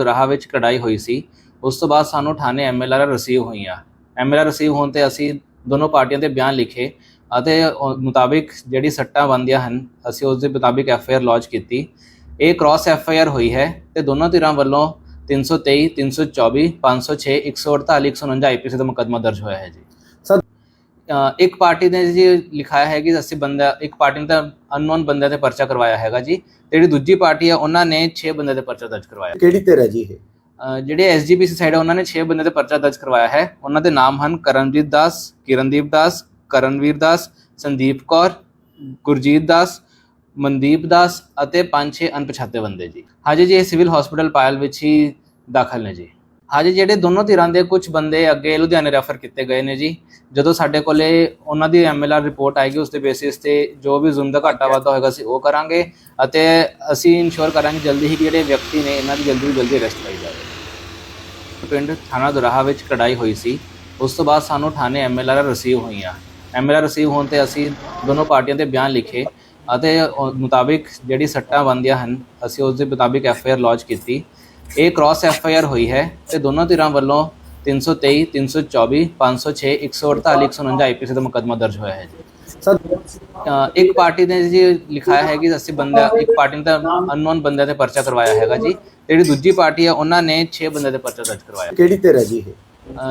ਦੁਰਾਹਾ ਵਿੱਚ ਕਢਾਈ ਹੋਈ ਸੀ, ਉਸ ਤੋਂ ਬਾਅਦ ਸਾਨੂੰ ਥਾਣੇ ਐਮਐਲਆਰ ਰਿਸੀਵ ਹੋਈਆਂ। ਐਮਐਲਆਰ ਰਿਸੀਵ ਹੋਣ ਤੇ ਅਸੀਂ ਦੋਨੋਂ ਪਾਰਟੀਆਂ ਦੇ ਬਿਆਨ ਲਿਖੇ ਅਤੇ ਮੁਤਾਬਿਕ ਜਿਹੜੀ ਸੱਟਾਂ ਬੰਦੀਆਂ ਹਨ, ਅਸੀਂ ਉਸ ਦੇ ਮੁਤਾਬਿਕ ਐਫਆਈਆਰ ਲੌਂਚ ਕੀਤੀ। ਇਹ ਕ੍ਰਾਸ ਐਫਆਈਆਰ ਹੋਈ ਹੈ ਤੇ ਦੋਨੋਂ ਧਿਰਾਂ ਵੱਲੋਂ 323 324 506 148 149 ਆਈਪੀਸੀ ਦਾ ਮੁਕੱਦਮਾ ਦਰਜ ਹੋਇਆ ਹੈ ਜੀ। ਇੱਕ ਪਾਰਟੀ ਨੇ ਜੀ ਲਿਖਾਇਆ ਹੈ ਕਿ ਅਸੀਂ ਬੰਦਾ ਇੱਕ ਪਾਰਟੀ ਨੇ ਤਾਂ ਅਨਨੋਨ ਬੰਦਿਆਂ ਤੇ ਪਰਚਾ ਕਰਵਾਇਆ ਹੈਗਾ ਜੀ ਤੇ ਜਿਹੜੀ ਦੂਜੀ ਪਾਰਟੀ ਹੈ ਉਹਨਾਂ ਨੇ 6 ਬੰਦਿਆਂ ਤੇ ਪਰਚਾ ਦਰਜ ਕਰਵਾਇਆ। ਕਿਹੜੀ ਧਿਰ ਹੈ ਜੀ ਇਹ? ਜਿਹੜੇ ਐਸਜੀਪੀਸੀ ਸਾਈਡ ਹੈ ਉਹਨਾਂ ਨੇ 6 ਬੰਦਿਆਂ ਤੇ ਪਰਚਾ ਦਰਜ ਕਰਵਾਇਆ ਹੈ। ਉਹਨਾਂ ਦੇ ਨਾਮ ਹਨ ਕਰਮਜੀਤ ਦਾਸ ਕਿਰਨਦੀਪ ਦਾਸ ਕਰਨਵੀਰ ਦਾਸ ਸੰਦੀਪ ਕੌਰ ਗੁਰਜੀਤ ਦਾਸ ਮਨਦੀਪ ਦਾਸ ਅਤੇ ਪੰਜ ਛੇ ਅਣਪਛਾਤੇ ਬੰਦੇ ਜੀ। ਹਜੇ ਜੀ ਇਹ ਸਿਵਲ ਹਸਪੀਟਲ ਪਾਇਲ ਵਿੱਚ ਹੀ ਦਾਖਲ ਨੇ ਜੀ। ਹਜੇ ਜਿਹੜੇ ਦੋਨੋਂ ਧਿਰਾਂ ਦੇ ਕੁਝ ਬੰਦੇ ਅੱਗੇ ਲੁਧਿਆਣੇ ਰੈਫਰ ਕੀਤੇ ਗਏ ਨੇ ਜੀ, ਜਦੋਂ ਸਾਡੇ ਕੋਲੇ ਉਹਨਾਂ ਦੀ ਐਮਐਲਆਰ ਰਿਪੋਰਟ ਆਏਗੀ, ਉਸ ਦੇ ਬੇਸਿਸ ਤੇ ਜੋ ਵੀ ਜ਼ੁਲਮ ਦਾ ਘਾਟਾ ਵਾਧਾ ਹੋਏਗਾ, ਅਸੀਂ ਉਹ ਕਰਾਂਗੇ ਅਤੇ ਅਸੀਂ ਇਨਸ਼ੋਰ ਕਰਾਂਗੇ ਜਲਦੀ ਹੀ ਕਿ ਜਿਹੜੇ ਵਿਅਕਤੀ ਨੇ, ਇਹਨਾਂ ਦੀ ਜਲਦੀ ਤੋਂ ਜਲਦੀ ਅਰੈਸਟ ਪਾਈ ਜਾਵੇ। ਪਿੰਡ ਥਾਣਾ ਦੁਰਾਹਾ ਵਿੱਚ ਕਢਾਈ ਹੋਈ ਸੀ। ਉਸ ਤੋਂ ਬਾਅਦ ਸਾਨੂੰ ਥਾਣੇ ਐਮਐਲਆਰ ਰਿਸੀਵ ਹੋਈਆਂ। ਐਮਐਲਆਰ ਰਿਸੀਵ ਹੋਣ ਤੇ ਅਸੀਂ ਦੋਨੋਂ ਪਾਰਟੀਆਂ ਦੇ ਬਿਆਨ ਲਿਖੇ ਅਤੇ ਉਹ ਮੁਤਾਬਿਕ ਜਿਹੜੀ ਸੱਟਾਂ ਬੰਦੀਆਂ ਹਨ, ਅਸੀਂ ਉਸ ਦੇ ਮੁਤਾਬਿਕ ਐਫਆਈਆਰ ਲੌਂਚ ਕੀਤੀ। ਇਹ ਕ੍ਰਾਸ ਐਫਆਈਆਰ ਹੋਈ ਹੈ ਤੇ ਦੋਨੋਂ ਧਿਰਾਂ ਵੱਲੋਂ 323 324 506 148 149 ਆਈਪੀਸੀ ਦਾ ਮੁਕੱਦਮਾ ਦਰਜ ਹੋਇਆ ਹੈ ਜੀ। ਸਰ ਇੱਕ ਪਾਰਟੀ ਨੇ ਜੀ ਲਿਖਾਇਆ ਹੈ ਕਿ ਅਸੀਂ ਬੰਦਾ ਇੱਕ ਪਾਰਟੀ ਨੇ ਤਾਂ ਅਨਨੋਨ ਬੰਦਿਆਂ ਤੇ ਪਰਚਾ ਕਰਵਾਇਆ ਹੈਗਾ ਜੀ। ਤੇ ਜਿਹੜੀ ਦੂਜੀ ਪਾਰਟੀ ਹੈ ਉਹਨਾਂ ਨੇ 6 ਬੰਦਿਆਂ ਤੇ ਪਰਚਾ ਦਰਜ ਕਰਵਾਇਆ। ਕਿਹੜੀ ਧਿਰ ਹੈ ਜੀ ਇਹ?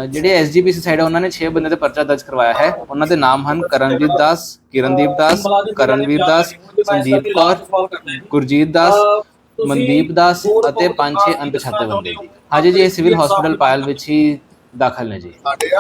ਜਿਹੜੇ ਐਸਜੀਪੀਸੀ ਸਾਈਡ ਹੈ ਉਹਨਾਂ ਨੇ 6 ਬੰਦਿਆਂ ਤੇ ਪਰਚਾ ਦਰਜ ਕਰਵਾਇਆ ਹੈ। ਉਹਨਾਂ ਦੇ ਨਾਮ ਹਨ ਕਰਨਜੀਤ ਦਾਸ ਕਿਰਨਦੀਪ ਦਾਸ ਕਰਨਵੀਰ ਦਾਸ ਸੰਦੀਪ ਕੌਰ ਗੁਰਜੀਤ ਦਾਸ ਮਨਦੀਪ ਦਾਸ ਅਤੇ ਪੰਜ ਛੇ ਅਣਪਛਾਤੇ ਬੰਦੇ। ਜੀ ਹਜੇ ਜੀ ਇਹ ਸਿਵਲ ਹਸਪੀਟਲ ਪਾਇਲ ਵਿੱਚ ਹੀ ਦਾਖਲ ਨੇ ਜੀ।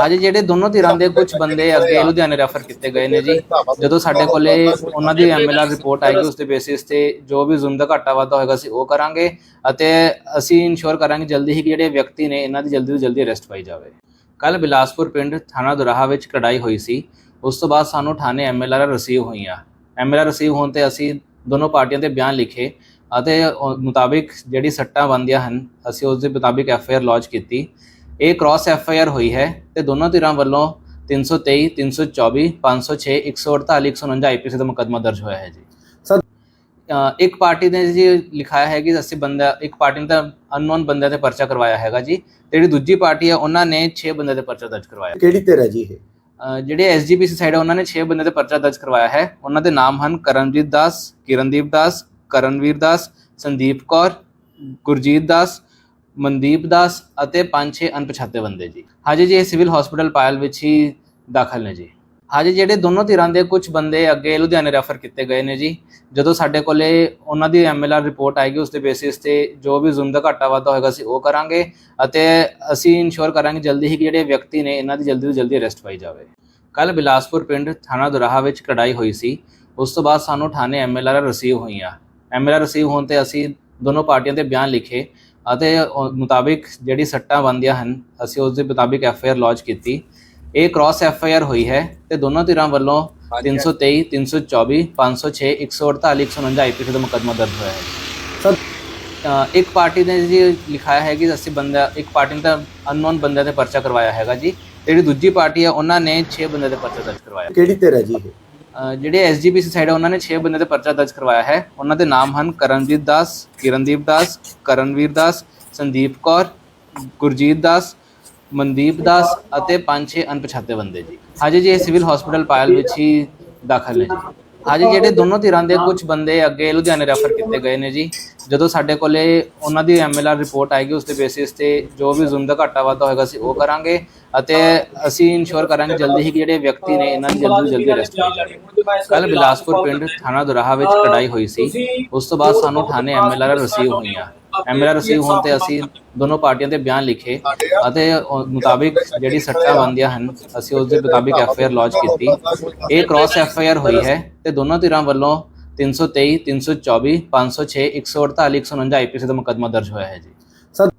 ਹਜੇ ਜਿਹੜੇ ਦੋਨੋਂ ਧਿਰਾਂ ਦੇ ਕੁਝ ਬੰਦੇ ਅੱਗੇ ਲੁਧਿਆਣੇ ਰੈਫਰ ਕੀਤੇ ਗਏ ਨੇ ਜੀ। ਜਦੋਂ ਸਾਡੇ ਕੋਲੇ ਉਹਨਾਂ ਦੀ ਐਮਐਲਆਰ ਰਿਪੋਰਟ ਆਏਗੀ ਉਸ ਦੇ ਬੇਸਿਸ ਤੇ ਜੋ ਵੀ ਜ਼ੁਲਮ ਦਾ ਘਾਟਾ ਵਾਧਾ ਹੋਏਗਾ ਅਸੀਂ ਉਹ ਕਰਾਂਗੇ। ਅਤੇ ਅਸੀਂ ਇਨਸ਼ੋਰ ਕਰਾਂਗੇ ਜਲਦੀ ਹੀ ਕਿ ਜਿਹੜੇ ਵਿਅਕਤੀ ਨੇ ਇਹਨਾਂ ਦੀ ਜਲਦੀ ਤੋਂ ਜਲਦੀ ਅਰੈਸਟ ਪਾਈ ਜਾਵੇ। ਕੱਲ ਬਿਲਾਸਪੁਰ ਪਿੰਡ ਥਾਣਾ ਦੁਰਾਹਾ ਵਿੱਚ ਕਢਾਈ ਹੋਈ ਸੀ। ਉਸ ਤੋਂ ਬਾਅਦ ਸਾਨੂੰ ਥਾਣੇ ਐਮਐਲਆਰ ਰਿਸੀਵ ਹੋਈਆਂ। ਐਮਐਲਆਰ ਰਿਸੀਵ ਹੋਣ ਤੇ ਅਸੀਂ ਦੋਨੋਂ ਪਾਰਟੀਆਂ ਦੇ ਬਿਆਨ ਲਿਖੇ। ਅਤੇ ਮੁਤਾਬਿਕ ਜਿਹੜੀ ਸੱਟਾਂ ਬੰਦੀਆਂ ਹਨ ਅਸੀਂ ਉਸ ਦੇ ਮੁਤਾਬਿਕ ਐਫਆਈਆਰ ਲੌਂਚ ਕੀਤੀ। ਇਹ ਕ੍ਰਾਸ ਐਫਆਈਆਰ ਹੋਈ ਹੈ ਤੇ ਦੋਨੋਂ ਧਿਰਾਂ ਵੱਲੋਂ 323 324 506 148 149 ਆਈਪੀਸੀ ਦਾ ਮੁਕੱਦਮਾ ਦਰਜ ਹੋਇਆ ਹੈ ਜੀ। ਇੱਕ ਪਾਰਟੀ ਨੇ ਜੀ ਲਿਖਾਇਆ ਹੈ ਕਿ ਅਸੀਂ ਬੰਦਾ ਇੱਕ ਪਾਰਟੀ ਨੇ ਤਾਂ ਅਨਨੋਨ ਬੰਦਿਆਂ ਤੇ ਪਰਚਾ ਕਰਵਾਇਆ ਹੈਗਾ ਜੀ ਤੇ ਜਿਹੜੀ ਦੂਜੀ ਪਾਰਟੀ ਹੈ ਉਹਨਾਂ ਨੇ 6 ਬੰਦਿਆਂ ਤੇ ਪਰਚਾ ਦਰਜ ਕਰਵਾਇਆ। ਕਿਹੜੀ ਧਿਰ ਹੈ ਜੀ ਇਹ? ਜਿਹੜੇ ਐਸਜੀਪੀਸੀ ਸਾਈਡ ਹੈ ਉਹਨਾਂ ਨੇ 6 ਬੰਦਿਆਂ ਤੇ ਪਰਚਾ ਦਰਜ ਕਰਵਾਇਆ ਹੈ। ਉਹਨਾਂ ਦੇ ਨਾਮ ਹਨ ਕਰਮਜੀਤ ਦਾਸ ਕਿਰਨਦੀਪ ਦਾਸ ਕਰਨਵੀਰ ਦਾਸ, ਸੰਦੀਪ ਕੌਰ, ਗੁਰਜੀਤ ਦਾਸ, ਮਨਦੀਪ ਦਾਸ ਅਤੇ ਪੰਜ ਛੇ ਅਣਪਛਾਤੇ ਬੰਦੇ ਜੀ। ਹਜੇ ਜੀ, ਇਹ ਸਿਵਲ ਹਸਪੀਟਲ ਪਾਇਲ ਵਿੱਚ ਹੀ ਦਾਖਲ ਨੇ ਜੀ। ਹਾਜੀ, ਜਿਹੜੇ ਦੋਨੋਂ ਧਿਰਾਂ ਦੇ ਕੁਝ ਬੰਦੇ ਅੱਗੇ ਲੁਧਿਆਣੇ ਰੈਫਰ ਕੀਤੇ ਗਏ ਨੇ ਜੀ। ਜਦੋਂ ਸਾਡੇ ਕੋਲੇ ਉਹਨਾਂ ਦੀ ਐਮਐਲਆਰ ਰਿਪੋਰਟ ਆਏਗੀ, ਉਸ ਦੇ ਬੇਸਿਸ ਤੇ ਜੋ ਵੀ ਜ਼ੁਲਮ ਦਾ ਘਾਟਾ ਵਾਧਾ ਹੋਏਗਾ, ਅਸੀਂ ਉਹ ਕਰਾਂਗੇ ਅਤੇ ਅਸੀਂ ਇਨਸ਼ੋਰ ਕਰਾਂਗੇ ਜਲਦੀ ਹੀ ਕਿ ਜਿਹੜੇ ਵਿਅਕਤੀ ਨੇ, ਇਹਨਾਂ ਦੀ ਜਲਦੀ ਤੋਂ ਜਲਦੀ ਅਰੈਸਟ ਪਾਈ ਜਾਵੇ। ਕੱਲ ਬਿਲਾਸਪੁਰ ਪਿੰਡ ਥਾਣਾ ਦੁਰਾਹਾ ਵਿੱਚ ਕਢਾਈ ਹੋਈ ਸੀ। ਉਸ ਤੋਂ ਬਾਅਦ ਸਾਨੂੰ ਥਾਣੇ ਐਮਐਲਆਰ ਰਿਸੀਵ ਹੋਈਆਂ। ਐਮਐਲਆਰ ਰਿਸੀਵ ਹੋਣ ਤੇ ਅਸੀਂ ਦੋਨੋਂ ਪਾਰਟੀਆਂ ਦੇ ਬਿਆਨ ਲਿਖੇ ਅਤੇ ਮੁਤਾਬਿਕ ਜਿਹੜੀ ਸੱਟਾਂ ਬੰਦੀਆਂ ਹਨ ਅਸੀਂ ਉਸ ਦੇ ਮੁਤਾਬਿਕ ਐਫਆਈਆਰ ਲੌਂਚ ਕੀਤੀ। ਇਹ ਕ੍ਰਾਸ ਐਫਆਈਆਰ ਹੋਈ ਹੈ ਤੇ ਦੋਨੋਂ ਧਿਰਾਂ ਵੱਲੋਂ 323 324 506 148 149 ਆਈਪੀਸੀ ਦਾ ਮੁਕੱਦਮਾ ਦਰਜ ਹੋਇਆ ਹੈ। ਸਰ। ਇੱਕ ਪਾਰਟੀ ਨੇ ਜੀ ਲਿਖਾਇਆ ਹੈ ਕਿ ਅਸੀਂ ਬੰਦਾ ਇੱਕ ਪਾਰਟੀ ਨੇ ਤਾਂ ਅਨਨੋਨ ਬੰਦਿਆਂ ਤੇ ਪਰਚਾ ਕਰਵਾਇਆ ਹੈਗਾ ਜੀ। ਤੇ ਜਿਹੜੀ ਦੂਜੀ ਪਾਰਟੀ ਹੈ ਉਹਨਾਂ ਨੇ 6 ਬੰਦਿਆਂ ਤੇ ਪਰਚਾ ਦਰਜ ਕਰਵਾਇਆ। ਕਿਹੜੀ ਧਿਰ ਹੈ ਜੀ ਇਹ? ਜਿਹੜੇ ਐਸਜੀਪੀਸੀ ਸਾਈਡ ਹੈ ਉਹਨਾਂ ਨੇ 6 ਬੰਦਿਆਂ ਤੇ ਪਰਚਾ ਦਰਜ ਕਰਵਾਇਆ ਹੈ। ਉਹਨਾਂ ਦੇ ਨਾਮ ਹਨ ਕਰਨਜੀਤ ਦਾਸ, ਕਿਰਨਦੀਪ ਦਾਸ, ਕਰਨਵੀਰ ਦਾਸ, ਸੰਦੀਪ ਕੌਰ, ਗੁਰਜੀਤ ਦਾਸ, ਮਨਦੀਪ ਦਾਸ ਅਤੇ ਪੰਜ ਛੇ ਅਣਪਛਾਤੇ ਬੰਦੇ ਜੀ। ਹਜੇ ਜੀ, ਇਹ ਸਿਵਲ ਹਸਪੀਟਲ ਪਾਇਲ ਵਿੱਚ ਹੀ ਦਾਖਲ ਨੇ ਜੀ। ਹਜੇ ਜਿਹੜੇ ਦੋਨੋਂ ਧਿਰਾਂ ਦੇ ਕੁਝ ਬੰਦੇ ਅੱਗੇ ਲੁਧਿਆਣੇ ਰੈਫਰ ਕੀਤੇ ਗਏ ਨੇ ਜੀ, ਜਦੋਂ ਸਾਡੇ ਕੋਲੇ ਉਹਨਾਂ ਦੀ ਐਮਐਲਆਰ ਰਿਪੋਰਟ ਆਏਗੀ ਉਸ ਦੇ ਬੇਸਿਸ ਤੇ ਜੋ ਵੀ ਜ਼ੁਲਮ ਦਾ ਘਾਟਾ ਵਾਧਾ ਹੋਏਗਾ ਅਸੀਂ ਉਹ ਕਰਾਂਗੇ ਅਤੇ ਅਸੀਂ ਇਨਸ਼ੋਰ ਕਰਾਂਗੇ ਜਲਦੀ ਹੀ ਕਿ ਜਿਹੜੇ ਵਿਅਕਤੀ ਨੇ ਇਹਨਾਂ ਨੂੰ ਜਲਦੀ ਤੋਂ ਜਲਦੀ ਅਰੈਸਟ ਕੀਤਾ ਜਾਵੇ। ਕੱਲ ਬਿਲਾਸਪੁਰ ਪਿੰਡ ਥਾਣਾ ਦੁਰਾਹਾ ਵਿੱਚ ਕਢਾਈ ਹੋਈ ਸੀ, ਉਸ ਤੋਂ ਬਾਅਦ ਸਾਨੂੰ ਥਾਣੇ ਐਮਐਲਆਰ ਰਿਸੀਵ ਹੋਈਆਂ। ਐਮਐਲਆਰ ਰਿਸੀਵ ਹੋਣ ਤੇ ਅਸੀਂ ਦੋਨੋਂ ਪਾਰਟੀਆਂ ਦੇ ਬਿਆਨ ਲਿਖੇ ਅਤੇ ਮੁਤਾਬਿਕ ਜਿਹੜੀ ਸੱਟਾਂ ਬੰਦੀਆਂ ਹਨ ਅਸੀਂ ਉਸ ਦੇ ਮੁਤਾਬਿਕ ਐਫਆਈਆਰ ਲੌਂਚ ਕੀਤੀ। ਇਹ ਕ੍ਰਾਸ ਐਫਆਈਆਰ ਹੋਈ ਹੈ ਤੇ ਦੋਨੋਂ ਧਿਰਾਂ ਵੱਲੋਂ 323 324 506 148 149 ਆਈਪੀਸੀ ਦਾ ਮੁਕੱਦਮਾ ਦਰਜ ਹੋਇਆ ਹੈ ਜੀ। ਸਰ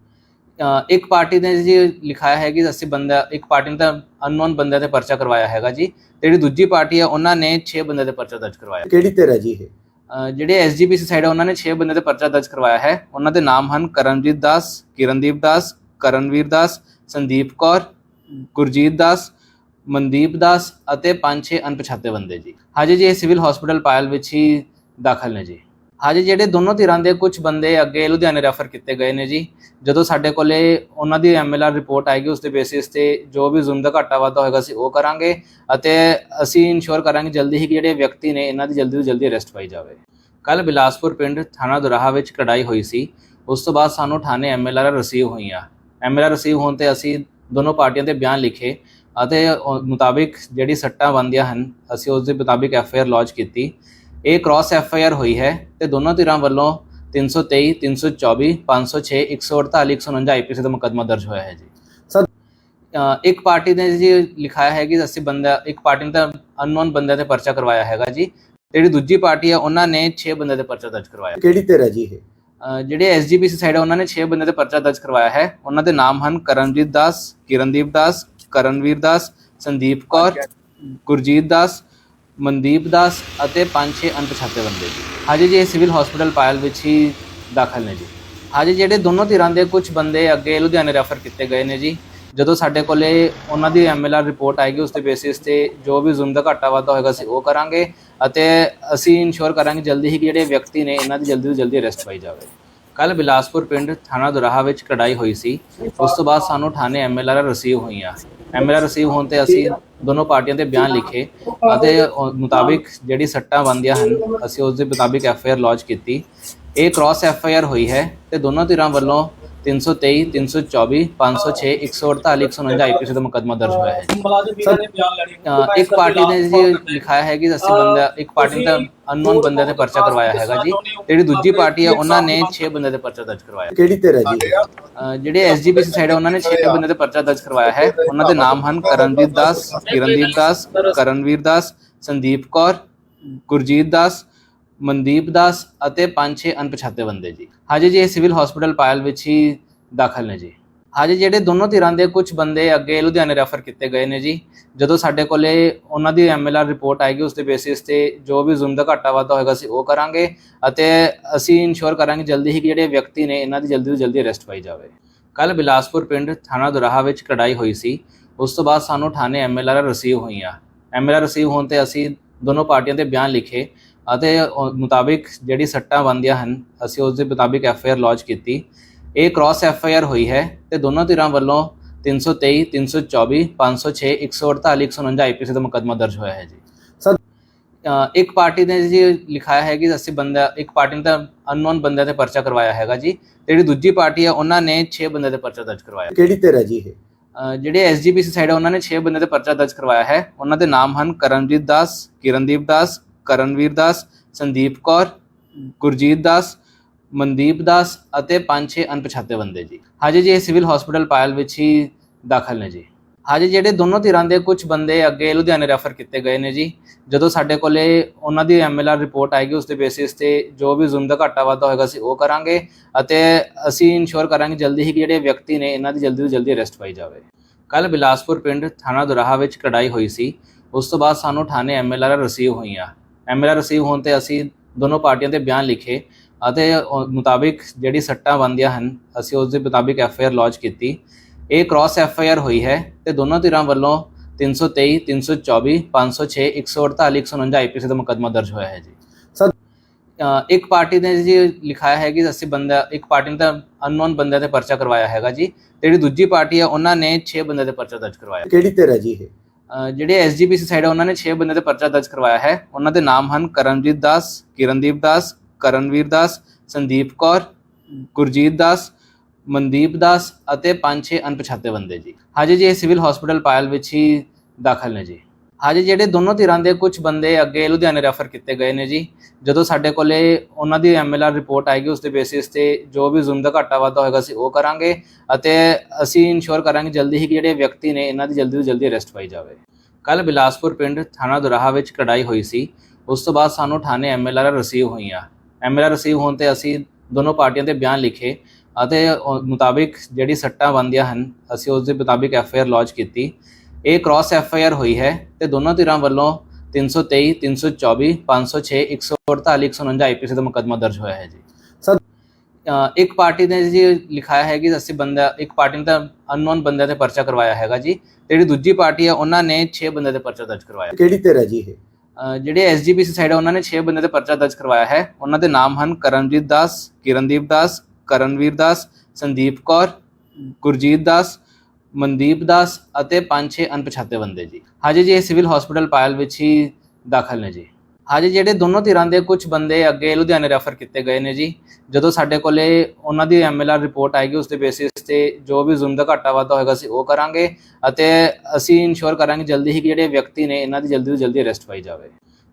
ਇੱਕ ਪਾਰਟੀ ਨੇ ਜੀ ਲਿਖਾਇਆ ਹੈ ਕਿ ਅਸੀਂ ਬੰਦਾ ਇੱਕ ਪਾਰਟੀ ਨੇ ਤਾਂ ਅਨਨੋਨ ਬੰਦਿਆਂ ਤੇ ਪਰਚਾ ਕਰਵਾਇਆ ਹੈਗਾ ਜੀ ਤੇ ਜਿਹੜੀ ਦੂਜੀ ਪਾਰਟੀ ਹੈ ਉਹਨਾਂ ਨੇ 6 ਬੰਦਿਆਂ ਤੇ ਪਰਚਾ ਦਰਜ ਕਰਵਾਇਆ। ਕਿਹੜੀ ਧਿਰ ਹੈ ਜੀ ਇਹ? ਜਿਹੜੇ ਐਸਜੀਪੀਸੀ ਸਾਈਡ ਹੈ ਉਹਨਾਂ ਨੇ 6 ਬੰਦਿਆਂ ਤੇ ਪਰਚਾ ਦਰਜ ਕਰਵਾਇਆ ਹੈ। ਉਹਨਾਂ ਦੇ ਨਾਮ ਹਨ ਕਰਨਜੀਤ ਦਾਸ, ਕਿਰਨਦੀਪ ਦਾਸ, ਕਰਨਵੀਰ ਦਾਸ, ਸੰਦੀਪ ਕੌਰ, ਗੁਰਜੀਤ ਦਾਸ, ਮਨਦੀਪ ਦਾਸ ਅਤੇ ਪੰਜ ਛੇ ਅਣਪਛਾਤੇ ਬੰਦੇ ਜੀ। ਹਜੇ ਜੀ ਇਹ ਸਿਵਲ ਹਸਪੀਟਲ ਪਾਇਲ ਵਿੱਚ ਹੀ ਦਾਖਲ ਨੇ ਜੀ। ਹਾਂਜੀ ਜਿਹੜੇ ਦੋਨੋਂ ਧਿਰਾਂ ਦੇ ਕੁਝ ਬੰਦੇ ਅੱਗੇ ਲੁਧਿਆਣੇ ਰੈਫਰ ਕੀਤੇ ਗਏ ਨੇ ਜੀ, ਜਦੋਂ ਸਾਡੇ ਕੋਲੇ ਉਹਨਾਂ ਦੀ ਐਮਐਲਆਰ ਰਿਪੋਰਟ ਆਏਗੀ, ਉਸ ਦੇ ਬੇਸਿਸ ਤੇ ਜੋ ਵੀ ਜ਼ੁਲਮ ਦਾ ਘਾਟਾ ਵਾਧਾ ਹੋਏਗਾ, ਅਸੀਂ ਉਹ ਕਰਾਂਗੇ ਅਤੇ ਅਸੀਂ ਇਨਸ਼ੋਰ ਕਰਾਂਗੇ ਜਲਦੀ ਹੀ ਕਿ ਜਿਹੜੇ ਵਿਅਕਤੀ ਨੇ, ਇਹਨਾਂ ਦੀ ਜਲਦੀ ਤੋਂ ਜਲਦੀ ਅਰੈਸਟ ਪਾਈ ਜਾਵੇ। ਕੱਲ ਬਿਲਾਸਪੁਰ ਪਿੰਡ ਥਾਣਾ ਦੁਰਾਹਾ ਵਿੱਚ ਕੜਾਈ ਹੋਈ ਸੀ। ਉਸ ਤੋਂ ਬਾਅਦ ਸਾਨੂੰ ਥਾਣੇ ਐਮਐਲਆਰ ਰਿਸੀਵ ਹੋਈਆਂ। ਐਮਐਲਆਰ ਰਿਸੀਵ ਹੋਣ ਤੇ ਅਸੀਂ ਦੋਨੋਂ ਪਾਰਟੀਆਂ ਦੇ ਬਿਆਨ ਲਿਖੇ ਅਤੇ ਮੁਤਾਬਿਕ ਜਿਹੜੀ ਸੱਟਾਂ ਬਣਦੀਆਂ ਹਨ, ਅਸੀਂ ਉਸ ਦੇ ਮੁਤਾਬਿਕ ਐਫਆਈਆਰ ਲੌਂਚ ਕੀਤੀ। ਇਹ ਕ੍ਰਾਸ ਐਫਆਈਆਰ ਹੋਈ ਹੈ ਤੇ ਦੋਨੋਂ ਧਿਰਾਂ ਵੱਲੋਂ 323 324 506 148 149 ਆਈਪੀਸੀ ਦਾ ਮੁਕੱਦਮਾ ਦਰਜ ਹੋਇਆ ਹੈ ਜੀ। ਸਰ- ਇੱਕ ਪਾਰਟੀ ਨੇ ਜੀ ਲਿਖਾਇਆ ਹੈ ਕਿ ਅਸੀਂ ਬੰਦਾ ਇੱਕ ਪਾਰਟੀ ਨੇ ਤਾਂ ਅਨਨੋਨ ਬੰਦਿਆਂ ਤੇ ਪਰਚਾ ਕਰਵਾਇਆ ਹੈਗਾ ਜੀ। ਜਿਹੜੀ ਦੂਜੀ ਪਾਰਟੀ ਹੈ ਉਹਨਾਂ ਨੇ 6 ਬੰਦਿਆਂ ਦੇ ਪਰਚਾ ਦਰਜ ਕਰਵਾਇਆ। ਕਿਹੜੀ ਧਿਰ ਹੈ ਜੀ ਇਹ? ਜਿਹੜੇ ਐਸਜੀਪੀਸੀ ਸਾਈਡ ਹੈ ਉਹਨਾਂ ਨੇ 6 ਬੰਦਿਆਂ ਦੇ ਪਰਚਾ ਦਰਜ ਕਰਵਾਇਆ ਹੈ। ਉਹਨਾਂ ਦੇ ਨਾਮ ਹਨ ਕਰਨਜੀਤ ਦਾਸ ਕਿਰਨਦੀਪ ਦਾਸ ਕਰਨਵੀਰ ਦਾਸ ਸੰਦੀਪ ਕੌਰ ਗੁਰਜੀਤ ਦਾਸ ਮਨਦੀਪ ਦਾਸ ਅਤੇ ਪੰਜ ਛੇ ਅਣਪਛਾਤੇ ਬੰਦੇ ਜੀ। ਹਜੇ ਜੀ, ਇਹ ਸਿਵਲ ਹਸਪੀਟਲ ਪਾਇਲ ਵਿੱਚ ਹੀ ਦਾਖਲ ਨੇ ਜੀ। ਹਜੇ, ਜਿਹੜੇ ਦੋਨੋਂ ਧਿਰਾਂ ਦੇ ਕੁਝ ਬੰਦੇ ਅੱਗੇ ਲੁਧਿਆਣੇ ਰੈਫਰ ਕੀਤੇ ਗਏ ਨੇ ਜੀ। ਜਦੋਂ ਸਾਡੇ ਕੋਲੇ ਉਹਨਾਂ ਦੀ ਐਮਐਲਆਰ ਰਿਪੋਰਟ ਆਏਗੀ, ਉਸ ਦੇ ਬੇਸਿਸ ਤੇ ਜੋ ਵੀ ਜ਼ੁਲਮ ਦਾ ਘਾਟਾ ਵਾਧਾ ਹੋਏਗਾ, ਅਸੀਂ ਉਹ ਕਰਾਂਗੇ ਅਤੇ ਅਸੀਂ ਇਨਸ਼ੋਰ ਕਰਾਂਗੇ ਜਲਦੀ ਹੀ ਕਿ ਜਿਹੜੇ ਵਿਅਕਤੀ ਨੇ, ਇਹਨਾਂ ਦੀ ਜਲਦੀ ਤੋਂ ਜਲਦੀ ਅਰੈਸਟ ਪਾਈ ਜਾਵੇ। ਕੱਲ ਬਿਲਾਸਪੁਰ ਪਿੰਡ ਥਾਣਾ ਦੁਰਾਹਾ ਵਿੱਚ ਕਢਾਈ ਹੋਈ ਸੀ। ਉਸ ਤੋਂ ਬਾਅਦ ਸਾਨੂੰ ਥਾਣੇ ਐਮਐਲਆਰ ਰਿਸੀਵ ਹੋਈਆਂ। ਐਮਐਲਆਰ ਰਿਸੀਵ ਹੋਣ ਤੇ ਅਸੀਂ ਦੋਨੋਂ ਪਾਰਟੀਆਂ ਦੇ ਬਿਆਨ ਲਿਖੇ ਅਤੇ ਮੁਤਾਬਿਕ ਜਿਹੜੀ ਸੱਟਾਂ ਬਣਦੀਆਂ ਹਨ, ਅਸੀਂ ਉਸ ਦੇ ਮੁਤਾਬਿਕ ਆਰ ਲੌਂਚ ਕੀਤੀ। ਇਹ ਕ੍ਰਾਸ ਆਰ ਹੋਈ ਹੈ ਤੇ ਦੋਨੋਂ ਧਿਰਾਂ ਵੱਲੋਂ 323 324 506 148 149 ਆਈਪੀਸੀ ਦਾ ਮੁਕੱਦਮਾ ਦਰਜ ਹੋਇਆ ਹੈ। ਮੁਲਾਜ਼ਮ ਵੀਰਾਂ ਨੇ ਬਿਆਨ ਲੈਣੀ ਅ, ਇੱਕ ਪਾਰਟੀ ਨੇ ਜੀ ਲਿਖਾਇਆ ਹੈ ਕਿ ਅਸੀਂ ਬੰਦਾ ਇੱਕ ਪਾਰਟੀ ਨੇ ਤਾਂ ਅਨਨੋਨ ਬੰਦਿਆਂ ਤੇ ਪਰਚਾ ਕਰਵਾਇਆ ਹੈਗਾ ਜੀ। ਜਿਹੜੀ ਦੂਜੀ ਪਾਰਟੀ ਹੈ ਉਹਨਾਂ ਨੇ 6 ਬੰਦਿਆਂ ਦੇ ਪਰਚਾ ਦਰਜ ਕਰਵਾਇਆ। ਕਿਹੜੀ ਧਿਰ ਹੈ ਜੀ? ਇਹ ਅ, ਜਿਹੜੇ ਐਸਜੀਪੀਸੀ ਸਾਈਡ ਹੈ ਉਹਨਾਂ ਨੇ 6 ਬੰਦੇ ਦੇ ਪਰਚਾ ਦਰਜ ਕਰਵਾਇਆ ਹੈ। ਉਹਨਾਂ ਦੇ ਨਾਮ ਹਨ ਕਰਨਜੀਤ ਦਾਸ ਕਿਰਨਦੀਪ ਦਾਸ ਕਰਨਵੀਰ ਦਾਸ ਸੰਦੀਪ ਕੌਰ ਗੁਰਜੀਤ ਦਾਸ ਮਨਦੀਪ ਦਾਸ ਅਤੇ ਪੰਜ ਛੇ ਅਣਪਛਾਤੇ ਬੰਦੇ ਜੀ। ਹਜੇ ਜੀ ਇਹ ਸਿਵਲ ਹਸਪੀਟਲ ਪਾਇਲ ਵਿੱਚ ਹੀ ਦਾਖਲ ਨੇ ਜੀ। ਹਜੇ ਜਿਹੜੇ ਦੋਨੋਂ ਧਿਰਾਂ ਦੇ ਕੁਝ ਬੰਦੇ ਅੱਗੇ ਲੁਧਿਆਣੇ ਰੈਫਰ ਕੀਤੇ ਗਏ ਨੇ ਜੀ। ਜਦੋਂ ਸਾਡੇ ਕੋਲੇ ਉਹਨਾਂ ਦੀ ਐਮਐਲਆਰ ਰਿਪੋਰਟ ਆਏਗੀ, ਉਸ ਦੇ ਬੇਸਿਸ ਤੇ ਜੋ ਵੀ ਜ਼ੁਲਮ ਦਾ ਘਾਟਾ ਵਾਧਾ ਹੋਏਗਾ, ਅਸੀਂ ਉਹ ਕਰਾਂਗੇ ਅਤੇ ਅਸੀਂ ਇਨਸ਼ੋਰ ਕਰਾਂਗੇ ਜਲਦੀ ਹੀ ਕਿ ਜਿਹੜੇ ਵਿਅਕਤੀ ਨੇ, ਇਹਨਾਂ ਦੀ ਜਲਦੀ ਤੋਂ ਜਲਦੀ ਅਰੈਸਟ ਪਾਈ ਜਾਵੇ। ਕੱਲ ਬਿਲਾਸਪੁਰ ਪਿੰਡ ਥਾਣਾ ਦੁਰਾਹਾ ਵਿੱਚ ਕੜਾਈ ਹੋਈ ਸੀ। ਉਸ ਤੋਂ ਬਾਅਦ ਸਾਨੂੰ ਥਾਣੇ ਐਮਐਲਆਰ ਰਿਸੀਵ ਹੋਈਆਂ। ਐਮਐਲਆਰ ਰਿਸੀਵ ਹੋਣ ਤੇ ਅਸੀਂ ਦੋਨੋਂ ਪਾਰਟੀਆਂ ਦੇ ਬਿਆਨ ਲਿਖੇ। ਅਤੇ ਮੁਤਾਬਿਕ ਜਿਹੜੀ ਸੱਟਾਂ ਬਣਦੀਆਂ ਹਨ ਅਸੀਂ ਉਸ ਦੇ ਮੁਤਾਬਿਕ ਐਫਆਈਆਰ ਲੌਂਚ ਕੀਤੀ। ਇਹ ਕ੍ਰਾਸ ਐਫਆਈਆਰ ਹੋਈ ਹੈ ਤੇ ਦੋਨੋਂ ਧਿਰਾਂ ਵੱਲੋਂ 323 324 506 148 149 ਆਈਪੀਸੀ ਦਾ ਮੁਕੱਦਮਾ ਦਰਜ ਹੋਇਆ ਹੈ ਜੀ। ਇੱਕ ਪਾਰਟੀ ਨੇ ਜੀ ਲਿਖਾਇਆ ਹੈ ਕਿ ਅਸੀਂ ਬੰਦਾ ਇੱਕ ਪਾਰਟੀ ਨੇ ਤਾਂ ਅਨਨੋਨ ਬੰਦਿਆਂ ਤੇ ਪਰਚਾ ਕਰਵਾਇਆ ਹੈਗਾ ਜੀ ਜਿਹੜੀ ਦੂਜੀ ਪਾਰਟੀ ਹੈ ਉਹਨਾਂ ਨੇ 6 ਬੰਦਿਆਂ ਦੇ ਪਰਚਾ ਦਰਜ ਕਰਵਾਇਆ। ਕਿਹੜੀ ਧਿਰ ਹੈ ਜੀ ਇਹ? ਜਿਹੜੇ ਐਸਜੀਪੀਸੀ ਸਾਈਡ ਹੈ ਉਹਨਾਂ ਨੇ 6 ਬੰਦੇ ਦੇ ਪਰਚਾ ਦਰਜ ਕਰਵਾਇਆ ਹੈ। ਉਹਨਾਂ ਦੇ ਨਾਮ ਹਨ ਕਰਨਜੀਤ ਦਾਸ ਕਿਰਨਦੀਪ ਦਾਸ ਕਰਨਵੀਰ ਦਾਸ, ਸੰਦੀਪ ਕੌਰ, ਗੁਰਜੀਤ ਦਾਸ, ਮਨਦੀਪ ਦਾਸ ਅਤੇ ਪੰਜ ਛੇ ਅਣਪਛਾਤੇ ਬੰਦੇ ਜੀ। ਹਜੇ ਜੀ, ਇਹ ਸਿਵਲ ਹਸਪੀਟਲ ਪਾਇਲ ਵਿੱਚ ਹੀ ਦਾਖਲ ਨੇ ਜੀ। ਹਜੇ, ਜਿਹੜੇ ਦੋਨੋਂ ਧਿਰਾਂ ਦੇ ਕੁਝ ਬੰਦੇ ਅੱਗੇ ਲੁਧਿਆਣੇ ਰੈਫਰ ਕੀਤੇ ਗਏ ਨੇ ਜੀ। ਜਦੋਂ ਸਾਡੇ ਕੋਲੇ ਉਹਨਾਂ ਦੀ ਐਮਐਲਆਰ ਰਿਪੋਰਟ ਆਏਗੀ, ਉਸ ਦੇ ਬੇਸਿਸ ਤੇ ਜੋ ਵੀ ਜ਼ੁਲਮ ਦਾ ਘਾਟਾ ਵਾਧਾ ਹੋਏਗਾ, ਅਸੀਂ ਉਹ ਕਰਾਂਗੇ ਅਤੇ ਅਸੀਂ ਇਨਸ਼ੋਰ ਕਰਾਂਗੇ ਜਲਦੀ ਹੀ ਕਿ ਜਿਹੜੇ ਵਿਅਕਤੀ ਨੇ, ਇਹਨਾਂ ਦੀ ਜਲਦੀ ਤੋਂ ਜਲਦੀ ਅਰੈਸਟ ਪਾਈ ਜਾਵੇ। ਕੱਲ ਬਿਲਾਸਪੁਰ ਪਿੰਡ ਥਾਣਾ ਦੁਰਾਹਾ ਵਿੱਚ ਕਢਾਈ ਹੋਈ ਸੀ। ਉਸ ਤੋਂ ਬਾਅਦ ਸਾਨੂੰ ਥਾਣੇ ਐਮਐਲਆਰ ਰਿਸੀਵ ਹੋਈਆਂ। ਐਮਐਲਆਰ ਰਿਸੀਵ ਹੋਣ ਤੇ ਅਸੀਂ ਦੋਨੋਂ ਪਾਰਟੀਆਂ ਦੇ ਬਿਆਨ ਲਿਖੇ ਅਤੇ ਮੁਤਾਬਿਕ ਜਿਹੜੀ ਸੱਟਾਂ ਬਣਦੀਆਂ ਹਨ ਅਸੀਂ ਉਸ ਦੇ ਮੁਤਾਬਿਕ ਐਫਆਈਆਰ ਲੌਂਚ ਕੀਤੀ। ਇਹ ਕ੍ਰਾਸ ਐਫਆਈਆਰ ਹੋਈ ਹੈ ਤੇ ਦੋਨੋਂ ਧਿਰਾਂ ਵੱਲੋਂ 323 324 506 148 149 ਆਈਪੀਸੀ ਦਾ ਮੁਕੱਦਮਾ ਦਰਜ ਹੋਇਆ ਹੈ ਜੀ। ਸਰ- ਇੱਕ ਪਾਰਟੀ ਨੇ ਜੀ ਲਿਖਾਇਆ ਹੈ ਕਿ ਅਸੀਂ ਬੰਦਾ ਇੱਕ ਪਾਰਟੀ ਨੇ ਤਾਂ ਅਨਨੋਨ ਬੰਦਿਆਂ ਤੇ ਪਰਚਾ ਕਰਵਾਇਆ ਹੈਗਾ ਜੀ ਜਿਹੜੀ ਦੂਜੀ ਪਾਰਟੀ ਹੈ ਉਹਨਾਂ ਨੇ 6 ਬੰਦਿਆਂ ਦੇ ਪਰਚਾ ਦਰਜ ਕਰਵਾਇਆ। ਕਿਹੜੀ ਧਿਰ ਹੈ ਜੀ ਇਹ? ਜਿਹੜੇ ਐਸਜੀਪੀਸੀ ਸਾਈਡ ਹੈ ਉਹਨਾਂ ਨੇ 6 ਬੰਦੇ 'ਤੇ ਪਰਚਾ ਦਰਜ ਕਰਵਾਇਆ ਹੈ। ਉਹਨਾਂ ਦੇ ਨਾਮ ਹਨ ਕਰਨਜੀਤ ਦਾਸ, ਕਿਰਨਦੀਪ ਦਾਸ, ਕਰਨਵੀਰ ਦਾਸ, ਸੰਦੀਪ ਕੌਰ, ਗੁਰਜੀਤ ਦਾਸ, ਮਨਦੀਪ ਦਾਸ ਅਤੇ ਪੰਜ ਛੇ ਅਣਪਛਾਤੇ ਬੰਦੇ ਜੀ। ਹਜੇ ਜੀ ਇਹ ਸਿਵਲ ਹਸਪੀਟਲ ਪਾਇਲ ਵਿੱਚ ਹੀ ਦਾਖਲ ਨੇ ਜੀ। ਹਜੇ ਜਿਹੜੇ ਦੋਨੋਂ ਧਿਰਾਂ ਦੇ ਕੁਝ ਬੰਦੇ ਅੱਗੇ ਲੁਧਿਆਣੇ ਰੈਫਰ ਕੀਤੇ ਗਏ ਨੇ ਜੀ, ਜਦੋਂ ਸਾਡੇ ਕੋਲੇ ਉਹਨਾਂ ਦੀ ਐਮਐਲਆਰ ਰਿਪੋਰਟ ਆਏਗੀ, ਉਸ ਦੇ ਬੇਸਿਸ ਤੇ ਜੋ ਵੀ ਜ਼ੁਲਮ ਦਾ ਘਾਟਾ ਵਾਧਾ ਹੋਏਗਾ, ਅਸੀਂ ਉਹ ਕਰਾਂਗੇ ਅਤੇ ਅਸੀਂ ਇਨਸ਼ੋਰ ਕਰਾਂਗੇ ਜਲਦੀ ਹੀ ਕਿ ਜਿਹੜੇ ਵਿਅਕਤੀ ਨੇ, ਇਹਨਾਂ ਦੀ ਜਲਦੀ ਤੋਂ ਜਲਦੀ ਅਰੈਸਟ ਪਾਈ ਜਾਵੇ। ਕੱਲ ਬਿਲਾਸਪੁਰ ਪਿੰਡ ਥਾਣਾ ਦੁਰਾਹਾ ਵਿੱਚ ਕੜਾਈ ਹੋਈ ਸੀ। ਉਸ ਤੋਂ ਬਾਅਦ ਸਾਨੂੰ ਥਾਣੇ ਐਮਐਲਆਰ ਰਿਸੀਵ ਹੋਈਆਂ। ਐਮਐਲਆਰ ਰਿਸੀਵ ਹੋਣ ਤੇ ਅਸੀਂ ਦੋਨੋਂ ਪਾਰਟੀਆਂ ਦੇ ਬਿਆਨ ਲਿਖੇ ਅਤੇ ਮੁਤਾਬਿਕ ਜਿਹੜੀ ਸੱਟਾਂ ਬਣਦੀਆਂ ਹਨ, ਅਸੀਂ ਉਸ ਦੇ ਮੁਤਾਬਿਕ ਐਫਆਈਆਰ ਲੌਂਚ ਕੀਤੀ। ਇਹ ਕ੍ਰਾਸ ਐਫਆਈਆਰ ਹੋਈ ਹੈ ਤੇ ਦੋਨੋਂ ਧਿਰਾਂ ਵੱਲੋਂ 323 324 506 148 149 ਆਈਪੀਸੀ ਦਾ ਮੁਕੱਦਮਾ ਦਰਜ ਹੋਇਆ ਹੈ ਜੀ। ਸਰ- ਇੱਕ ਪਾਰਟੀ ਨੇ ਜੀ ਲਿਖਾਇਆ ਹੈ ਕਿ ਅਸੀਂ ਬੰਦਾ ਇੱਕ ਪਾਰਟੀ ਨੇ ਤਾਂ ਅਨਨੋਨ ਬੰਦਿਆਂ ਤੇ ਪਰਚਾ ਕਰਵਾਇਆ ਹੈਗਾ ਜੀ ਜਿਹੜੀ ਦੂਜੀ ਪਾਰਟੀ ਹੈ ਉਹਨਾਂ ਨੇ 6 ਬੰਦੇ ਦੇ ਪਰਚਾ ਦਰਜ ਕਰਵਾਇਆ। ਕਿਹੜੀ ਧਿਰ ਹੈ ਜੀ ਇਹ? ਜਿਹੜੇ ਐਸਜੀਪੀਸੀ ਸਾਈਡ ਆ ਉਹਨਾਂ ਨੇ 6 ਬੰਦੇ ਤੇ ਪਰਚਾ ਦਰਜ ਕਰਵਾਇਆ ਹੈ। ਉਹਨਾਂ ਦੇ ਨਾਮ ਹਨ ਕਰਮਜੀਤ ਦਾਸ ਕਿਰਨਦੀਪ ਦਾਸ ਕਰਨਵੀਰ ਦਾਸ ਸੰਦੀਪ ਕੌਰ ਗੁਰਜੀਤ ਦਾਸ ਮਨਦੀਪ ਦਾਸ ਅਤੇ ਪੰਜ ਛੇ ਅਣਪਛਾਤੇ ਬੰਦੇ ਜੀ। ਹਜੇ ਜੀ, ਇਹ ਸਿਵਲ ਹਸਪੀਟਲ ਪਾਇਲ ਵਿੱਚ ਹੀ ਦਾਖਲ ਨੇ ਜੀ। ਹਜੇ, ਜਿਹੜੇ ਦੋਨੋਂ ਧਿਰਾਂ ਦੇ ਕੁਝ ਬੰਦੇ ਅੱਗੇ ਲੁਧਿਆਣੇ ਰੈਫਰ ਕੀਤੇ ਗਏ ਨੇ ਜੀ। ਜਦੋਂ ਸਾਡੇ ਕੋਲੇ ਉਹਨਾਂ ਦੀ ਐਮਐਲਆਰ ਰਿਪੋਰਟ ਆਏਗੀ, ਉਸ ਦੇ ਬੇਸਿਸ ਤੇ ਜੋ ਵੀ ਜ਼ੁਲਮ ਦਾ ਘਾਟਾ ਵਾਧਾ ਹੋਏਗਾ, ਅਸੀਂ ਉਹ ਕਰਾਂਗੇ ਅਤੇ ਅਸੀਂ ਇਨਸ਼ੋਰ ਕਰਾਂਗੇ ਜਲਦੀ ਹੀ ਕਿ ਜਿਹੜੇ ਵਿਅਕਤੀ ਨੇ, ਇਹਨਾਂ ਦੀ ਜਲਦੀ ਤੋਂ ਜਲਦੀ ਅਰੈਸਟ ਪਾਈ ਜਾਵੇ।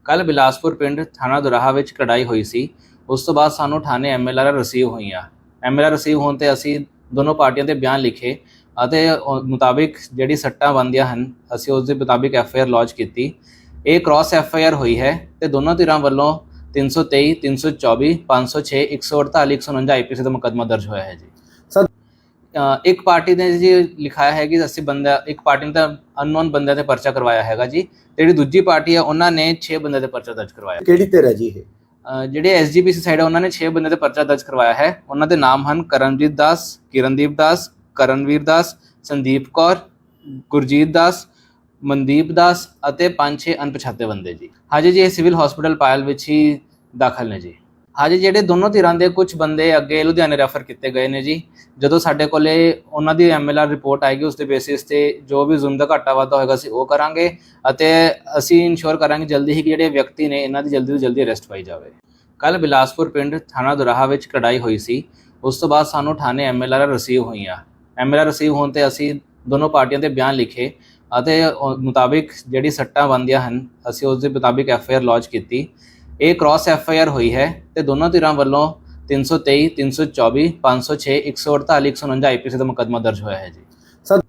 ਕੱਲ ਬਿਲਾਸਪੁਰ ਪਿੰਡ ਥਾਣਾ ਦੁਰਾਹਾ ਵਿੱਚ ਕਢਾਈ ਹੋਈ ਸੀ। ਉਸ ਤੋਂ ਬਾਅਦ ਸਾਨੂੰ ਥਾਣੇ ਐਮਐਲਆਰ ਰਿਸੀਵ ਹੋਈਆਂ। ਐਮਐਲਆਰ ਰਿਸੀਵ ਹੋਣ ਤੇ ਅਸੀਂ ਦੋਨੋਂ ਪਾਰਟੀਆਂ ਦੇ ਬਿਆਨ ਲਿਖੇ। ਅਤੇ ਮੁਤਾਬਿਕ ਜਿਹੜੀ ਸੱਟਾਂ ਬੰਦੀਆਂ ਹਨ ਅਸੀਂ ਉਸ ਦੇ ਮੁਤਾਬਿਕ ਐਫਆਈਆਰ ਲੌਂਚ ਕੀਤੀ। ਇਹ ਕ੍ਰਾਸ ਐਫਆਈਆਰ ਹੋਈ ਹੈ ਤੇ ਦੋਨੋਂ ਧਿਰਾਂ ਵੱਲੋਂ 323 324 506 148 149 ਆਈਪੀਸੀ ਦਾ ਮੁਕੱਦਮਾ ਦਰਜ ਹੋਇਆ ਹੈ ਜੀ। ਇੱਕ ਪਾਰਟੀ ਨੇ ਜੀ ਲਿਖਾਇਆ ਹੈ ਕਿ ਅਸੀਂ ਬੰਦਾ ਇੱਕ ਪਾਰਟੀ ਨੇ ਤਾਂ ਅਨਨੋਨ ਬੰਦਿਆਂ ਤੇ ਪਰਚਾ ਕਰਵਾਇਆ ਹੈਗਾ ਜੀ ਤੇ ਜਿਹੜੀ ਦੂਜੀ ਪਾਰਟੀ ਹੈ ਉਹਨਾਂ ਨੇ 6 ਬੰਦਿਆਂ ਤੇ ਪਰਚਾ ਦਰਜ ਕਰਵਾਇਆ। ਕਿਹੜੀ ਧਿਰ ਹੈ ਜੀ ਇਹ? ਜਿਹੜੇ ਐਸਜੀਪੀਸੀ ਸਾਈਡ ਉਹਨਾਂ ਨੇ 6 ਬੰਦਿਆਂ ਤੇ ਪਰਚਾ ਦਰਜ ਕਰਵਾਇਆ ਹੈ। ਉਹਨਾਂ ਦੇ ਨਾਮ ਹਨ ਕਰਮਜੀਤ ਦਾਸ ਕਿਰਨਦੀਪ ਦਾਸ ਕਰਨਵੀਰ ਦਾਸ, ਸੰਦੀਪ ਕੌਰ, ਗੁਰਜੀਤ ਦਾਸ, ਮਨਦੀਪ ਦਾਸ ਅਤੇ ਪੰਜ ਛੇ ਅਣਪਛਾਤੇ ਬੰਦੇ ਜੀ। ਹਜੇ ਜੀ, ਇਹ ਸਿਵਲ ਹਸਪੀਟਲ ਪਾਇਲ ਵਿੱਚ ਹੀ ਦਾਖਲ ਨੇ ਜੀ। ਹਾਜੀ, ਜਿਹੜੇ ਦੋਨੋਂ ਧਿਰਾਂ ਦੇ ਕੁਝ ਬੰਦੇ ਅੱਗੇ ਲੁਧਿਆਣੇ ਰੈਫਰ ਕੀਤੇ ਗਏ ਨੇ ਜੀ। ਜਦੋਂ ਸਾਡੇ ਕੋਲੇ ਉਹਨਾਂ ਦੀ ਐਮਐਲਆਰ ਰਿਪੋਰਟ ਆਏਗੀ, ਉਸ ਦੇ ਬੇਸਿਸ ਤੇ ਜੋ ਵੀ ਜ਼ੁਲਮ ਦਾ ਘਾਟਾ ਵਾਧਾ ਹੋਏਗਾ, ਅਸੀਂ ਉਹ ਕਰਾਂਗੇ ਅਤੇ ਅਸੀਂ ਇਨਸ਼ੋਰ ਕਰਾਂਗੇ ਜਲਦੀ ਹੀ ਕਿ ਜਿਹੜੇ ਵਿਅਕਤੀ ਨੇ, ਇਹਨਾਂ ਦੀ ਜਲਦੀ ਤੋਂ ਜਲਦੀ ਅਰੈਸਟ ਪਾਈ ਜਾਵੇ। ਕੱਲ ਬਿਲਾਸਪੁਰ ਪਿੰਡ ਥਾਣਾ ਦੁਰਾਹਾ ਵਿੱਚ ਕਢਾਈ ਹੋਈ ਸੀ। ਉਸ ਤੋਂ ਬਾਅਦ ਸਾਨੂੰ ਥਾਣੇ ਐਮਐਲਆਰ ਰਿਸੀਵ ਹੋਈਆਂ। ਐਮਐਲਆਰ ਰਿਸੀਵ ਹੋਣ ਤੇ ਅਸੀਂ ਦੋਨੋਂ ਪਾਰਟੀਆਂ ਦੇ ਬਿਆਨ ਲਿਖੇ ਅਤੇ ਮੁਤਾਬਿਕ ਜਿਹੜੀ ਸੱਟਾਂ ਬੰਦੀਆਂ ਹਨ ਅਸੀਂ ਉਸ ਦੇ ਮੁਤਾਬਿਕ ਐਫਆਈਆਰ ਲੌਂਚ ਕੀਤੀ। ਇਹ ਕ੍ਰਾਸ ਐਫਆਈਆਰ ਹੋਈ ਹੈ ਤੇ ਦੋਨੋਂ ਧਿਰਾਂ ਵੱਲੋਂ 323 324 506 148 149 ਆਈਪੀਸੀ ਦਾ ਮੁਕੱਦਮਾ ਦਰਜ ਹੋਇਆ ਹੈ ਜੀ। ਸਰ-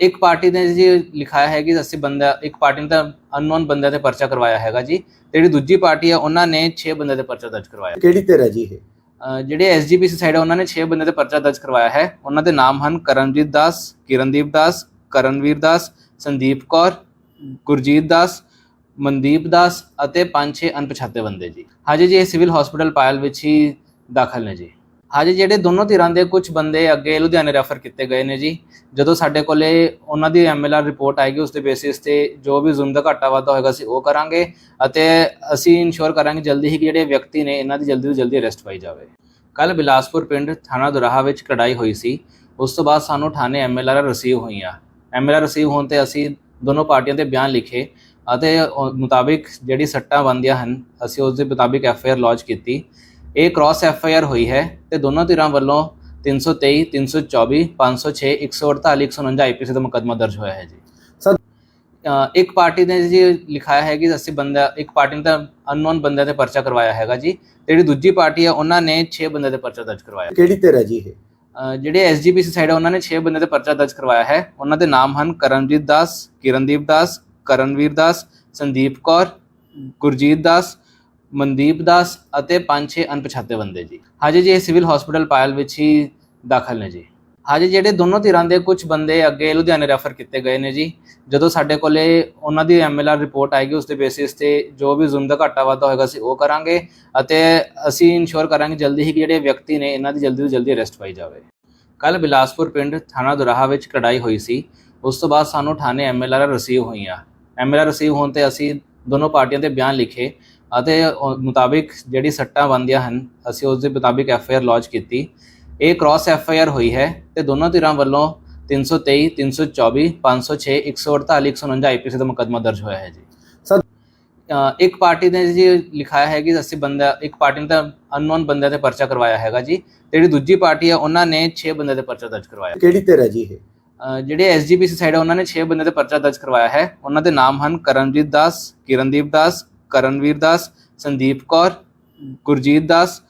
ਇੱਕ ਪਾਰਟੀ ਨੇ ਜੀ ਲਿਖਾਇਆ ਹੈ ਕਿ ਅਸੀਂ ਬੰਦਾ ਇੱਕ ਪਾਰਟੀ ਨੇ ਤਾਂ ਅਨਨੋਨ ਬੰਦਿਆਂ ਤੇ ਪਰਚਾ ਕਰਵਾਇਆ ਹੈਗਾ ਜੀ ਤੇ ਜਿਹੜੀ ਦੂਜੀ ਪਾਰਟੀ ਹੈ ਉਹਨਾਂ ਨੇ 6 ਬੰਦਿਆਂ ਤੇ ਪਰਚਾ ਦਰਜ ਕਰਵਾਇਆ। ਕਿਹੜੀ ਧਿਰ ਹੈ ਜੀ ਇਹ? ਜਿਹੜੇ ਐਸਜੀਪੀਸੀ ਸਾਈਡ ਆ, ਉਹਨਾਂ ਨੇ 6 ਬੰਦੇ ਤੇ ਪਰਚਾ ਦਰਜ ਕਰਵਾਇਆ ਹੈ। ਉਹਨਾਂ ਦੇ ਨਾਮ ਹਨ ਕਰਨਜੀਤ ਦਾਸ, ਕਿਰਨਦੀਪ ਦਾਸ, ਕਰਨਵੀਰ ਦਾਸ, ਸੰਦੀਪ ਕੌਰ, ਗੁਰਜੀਤ ਦਾਸ, ਮਨਦੀਪ ਦਾਸ ਅਤੇ ਪੰਜ ਛੇ ਅਣਪਛਾਤੇ ਬੰਦੇ ਜੀ। ਹਜੇ ਜੀ, ਇਹ ਸਿਵਲ ਹਸਪੀਟਲ ਪਾਇਲ ਵਿੱਚ ਹੀ ਦਾਖਲ ਨੇ ਜੀ। ਹਜੇ ਜਿਹੜੇ ਦੋਨੋਂ ਧਿਰਾਂ ਦੇ ਕੁਝ ਬੰਦੇ ਅੱਗੇ ਲੁਧਿਆਣੇ ਰੈਫਰ ਕੀਤੇ ਗਏ ਨੇ ਜੀ, ਜਦੋਂ ਸਾਡੇ ਕੋਲੇ ਉਹਨਾਂ ਦੀ ਐਮਐਲਆਰ ਰਿਪੋਰਟ ਆਏਗੀ ਉਸ ਦੇ ਬੇਸਿਸ ਤੇ ਜੋ ਵੀ ਜ਼ੁਲਮ ਦਾ ਘਾਟਾ ਵਾਧਾ ਹੋਏਗਾ, ਅਸੀਂ ਉਹ ਕਰਾਂਗੇ ਅਤੇ ਅਸੀਂ ਇਨਸ਼ੋਰ ਕਰਾਂਗੇ ਜਲਦੀ ਹੀ ਕਿ ਜਿਹੜੇ ਵਿਅਕਤੀ ਨੇ, ਇਹਨਾਂ ਦੀ ਜਲਦੀ ਤੋਂ ਜਲਦੀ ਅਰੈਸਟ ਪਾਈ ਜਾਵੇ। ਕੱਲ ਬਿਲਾਸਪੁਰ ਪਿੰਡ ਥਾਣਾ ਦੁਰਾਹਾ ਵਿੱਚ ਕਢਾਈ ਹੋਈ ਸੀ, ਉਸ ਤੋਂ ਬਾਅਦ ਸਾਨੂੰ ਥਾਣੇ ਐਮਐਲਆਰ ਰਿਸੀਵ ਹੋਈਆਂ। ਐਮਐਲਆਰ ਰਿਸੀਵ ਹੋਣ ਤੇ ਅਸੀਂ ਦੋਨੋਂ ਪਾਰਟੀਆਂ ਦੇ ਬਿਆਨ ਲਿਖੇ ਅਤੇ ਮੁਤਾਬਿਕ ਜਿਹੜੀ ਸੱਟਾਂ ਬੰਦੀਆਂ ਹਨ, ਅਸੀਂ ਉਸ ਦੇ ਮੁਤਾਬਿਕ ਐਫਆਈਆਰ ਲੌਂਚ ਕੀਤੀ। ਇਹ ਕ੍ਰਾਸ ਐਫਆਈਆਰ ਹੋਈ ਹੈ ਤੇ ਦੋਨੋਂ ਧਿਰਾਂ ਵੱਲੋਂ 323 324 506 148 149 ਆਈਪੀਸੀ ਦਾ ਮੁਕੱਦਮਾ ਦਰਜ ਹੋਇਆ ਹੈ ਜੀ। ਇੱਕ ਪਾਰਟੀ ਨੇ ਜੀ ਲਿਖਾਇਆ ਹੈ ਕਿ ਅਸੀਂ ਬੰਦਾ ਇੱਕ ਪਾਰਟੀ ਨੇ ਤਾਂ ਅਨਨੋਨ ਬੰਦਿਆਂ ਤੇ ਪਰਚਾ ਕਰਵਾਇਆ ਹੈਗਾ ਜੀ ਤੇ ਜਿਹੜੀ ਦੂਜੀ ਪਾਰਟੀ ਹੈ ਉਹਨਾਂ ਨੇ 6 ਬੰਦਿਆਂ ਤੇ ਪਰਚਾ ਦਰਜ ਕਰਵਾਇਆ। ਕਿਹੜੀ ਧਿਰ ਹੈ ਜੀ ਇਹ? ਜਿਹੜੇ ਐਸਜੀਪੀਸੀ ਸਾਈਡ ਆ ਉਹਨਾਂ ਨੇ 6 ਬੰਦੇ ਤੇ ਪਰਚਾ ਦਰਜ ਕਰਵਾਇਆ ਹੈ। ਉਹਨਾਂ ਦੇ ਨਾਮ ਹਨ ਕਰਮਜੀਤ ਦਾਸ ਕਿਰਨਦੀਪ ਦਾਸ ਕਰਨਵੀਰ ਦਾਸ ਸੰਦੀਪ ਕੌਰ ਗੁਰਜੀਤ ਦਾਸ ਮਨਦੀਪ ਦਾਸ ਅਤੇ ਪੰਜ ਛੇ ਅਣਪਛਾਤੇ ਬੰਦੇ ਜੀ। ਹਜੇ ਜੀ ਇਹ ਸਿਵਲ ਹਸਪੀਟਲ ਪਾਇਲ ਵਿੱਚ ਹੀ ਦਾਖਲ ਨੇ ਜੀ। ਹਾਜੀ ਜਿਹੜੇ ਦੋਨੋਂ ਧਿਰਾਂ ਦੇ ਕੁਝ ਬੰਦੇ ਅੱਗੇ ਲੁਧਿਆਣੇ ਰੈਫਰ ਕੀਤੇ ਗਏ ਨੇ ਜੀ। ਜਦੋਂ ਸਾਡੇ ਕੋਲੇ ਉਹਨਾਂ ਦੀ ਐਮਐਲਆਰ ਰਿਪੋਰਟ ਆਏਗੀ, ਉਸ ਦੇ ਬੇਸਿਸ ਤੇ ਜੋ ਵੀ ਜ਼ੁਲਮ ਦਾ ਘਾਟਾ ਵਾਧਾ ਹੋਏਗਾ, ਅਸੀਂ ਉਹ ਕਰਾਂਗੇ ਅਤੇ ਅਸੀਂ ਇਨਸ਼ੋਰ ਕਰਾਂਗੇ ਜਲਦੀ ਹੀ ਕਿ ਜਿਹੜੇ ਵਿਅਕਤੀ ਨੇ, ਇਹਨਾਂ ਦੀ ਜਲਦੀ ਤੋਂ ਜਲਦੀ ਅਰੈਸਟ ਪਾਈ ਜਾਵੇ। ਕੱਲ ਬਿਲਾਸਪੁਰ ਪਿੰਡ ਥਾਣਾ ਦੁਰਾਹਾ ਵਿੱਚ ਕਢਾਈ ਹੋਈ ਸੀ। ਉਸ ਤੋਂ ਬਾਅਦ ਸਾਨੂੰ ਥਾਣੇ ਐਮਐਲਆਰ ਰਿਸੀਵ ਹੋਈਆਂ। ਐਮਐਲਆਰ ਰਿਸੀਵ ਹੋਣ ਤੇ ਅਸੀਂ ਦੋਨੋਂ ਪਾਰਟੀਆਂ ਦੇ ਬਿਆਨ ਲਿਖੇ। ਅਤੇ ਮੁਤਾਬਿਕ ਜਿਹੜੀ ਸੱਟਾਂ ਬੰਦੀਆਂ ਹਨ ਅਸੀਂ ਉਸ ਦੇ ਮੁਤਾਬਿਕ ਐਫਆਈਆਰ ਲੌਂਚ ਕੀਤੀ। ਇਹ ਕ੍ਰਾਸ ਐਫਆਈਆਰ ਹੋਈ ਹੈ ਤੇ ਦੋਨੋਂ ਧਿਰਾਂ ਵੱਲੋਂ 323 324 506 148 149 ਆਈਪੀਸੀ ਦਾ ਮੁਕੱਦਮਾ ਦਰਜ ਹੋਇਆ ਹੈ ਜੀ। ਸਰ- ਇੱਕ ਪਾਰਟੀ ਨੇ ਜੀ ਲਿਖਾਇਆ ਹੈ ਕਿ ਅਸੀਂ ਬੰਦਾ ਇੱਕ ਪਾਰਟੀ ਨੇ ਤਾਂ ਅਨਨੋਨ ਬੰਦਿਆਂ ਤੇ ਪਰਚਾ ਕਰਵਾਇਆ ਹੈਗਾ ਜੀ ਤੇ ਜਿਹੜੀ ਦੂਜੀ ਪਾਰਟੀ ਹੈ ਉਹਨਾਂ ਨੇ 6 ਬੰਦੇ ਤੇ ਪਰਚਾ ਦਰਜ ਕਰਵਾਇਆ। ਕਿਹੜੀ ਧਿਰ ਹੈ ਜੀ ਇਹ? ਜਿਹੜੇ ਐਸਜੀਪੀਸੀ ਸਾਈਡ ਆ ਉਹਨਾਂ ਨੇ 6 ਬੰਦੇ ਤੇ ਪਰਚਾ ਦਰਜ ਕਰਵਾਇਆ ਹੈ। ਉਹਨਾਂ ਦੇ ਨਾਮ ਹਨ ਕਰਮਜੀਤ ਦਾਸ ਕਿਰਨਦੀਪ ਦਾਸ ਕਰਨਵੀਰ ਦਾਸ, ਸੰਦੀਪ ਕੌਰ, ਗੁਰਜੀਤ ਦਾਸ,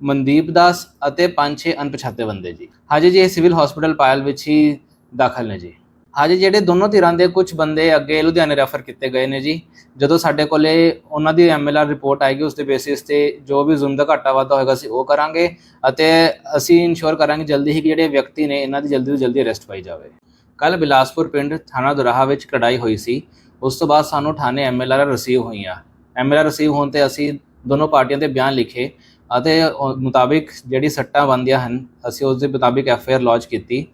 ਮਨਦੀਪ ਦਾਸ ਅਤੇ ਪੰਜ ਛੇ ਅਣਪਛਾਤੇ ਬੰਦੇ ਜੀ। ਹਜੇ ਜੀ, ਇਹ ਸਿਵਲ ਹਸਪੀਟਲ ਪਾਇਲ ਵਿੱਚ ਹੀ ਦਾਖਲ ਨੇ ਜੀ। ਹਾਜੀ, ਜਿਹੜੇ ਦੋਨੋਂ ਧਿਰਾਂ ਦੇ ਕੁਝ ਬੰਦੇ ਅੱਗੇ ਲੁਧਿਆਣੇ ਰੈਫਰ ਕੀਤੇ ਗਏ ਨੇ ਜੀ। ਜਦੋਂ ਸਾਡੇ ਕੋਲੇ ਉਹਨਾਂ ਦੀ ਐਮਐਲਆਰ ਰਿਪੋਰਟ ਆਏਗੀ, ਉਸ ਦੇ ਬੇਸਿਸ ਤੇ ਜੋ ਵੀ ਜ਼ੁਲਮ ਦਾ ਘਾਟਾ ਵਾਧਾ ਹੋਏਗਾ, ਅਸੀਂ ਉਹ ਕਰਾਂਗੇ ਅਤੇ ਅਸੀਂ ਇਨਸ਼ੋਰ ਕਰਾਂਗੇ ਜਲਦੀ ਹੀ ਕਿ ਜਿਹੜੇ ਵਿਅਕਤੀ ਨੇ, ਇਹਨਾਂ ਦੀ ਜਲਦੀ ਤੋਂ ਜਲਦੀ ਅਰੈਸਟ ਪਾਈ ਜਾਵੇ। ਕੱਲ ਬਿਲਾਸਪੁਰ ਪਿੰਡ ਥਾਣਾ ਦੁਰਾਹਾ ਵਿੱਚ ਕਢਾਈ ਹੋਈ ਸੀ। ਉਸ ਤੋਂ ਬਾਅਦ ਸਾਨੂੰ ਥਾਣੇ ਐਮਐਲਆਰ ਰਿਸੀਵ ਹੋਈਆਂ। ਐਮਐਲਆਰ ਰਿਸੀਵ ਹੋਣ ਤੇ ਅਸੀਂ ਦੋਨੋਂ ਪਾਰਟੀਆਂ ਦੇ ਬਿਆਨ ਲਿਖੇ ਅਤੇ ਮੁਤਾਬਿਕ ਜਿਹੜੀ ਸੱਟਾਂ ਬੰਦੀਆਂ ਹਨ ਅਸੀਂ ਉਸ ਦੇ ਮੁਤਾਬਿਕ ਐਫਆਈਆਰ ਲੌਂਚ ਕੀਤੀ।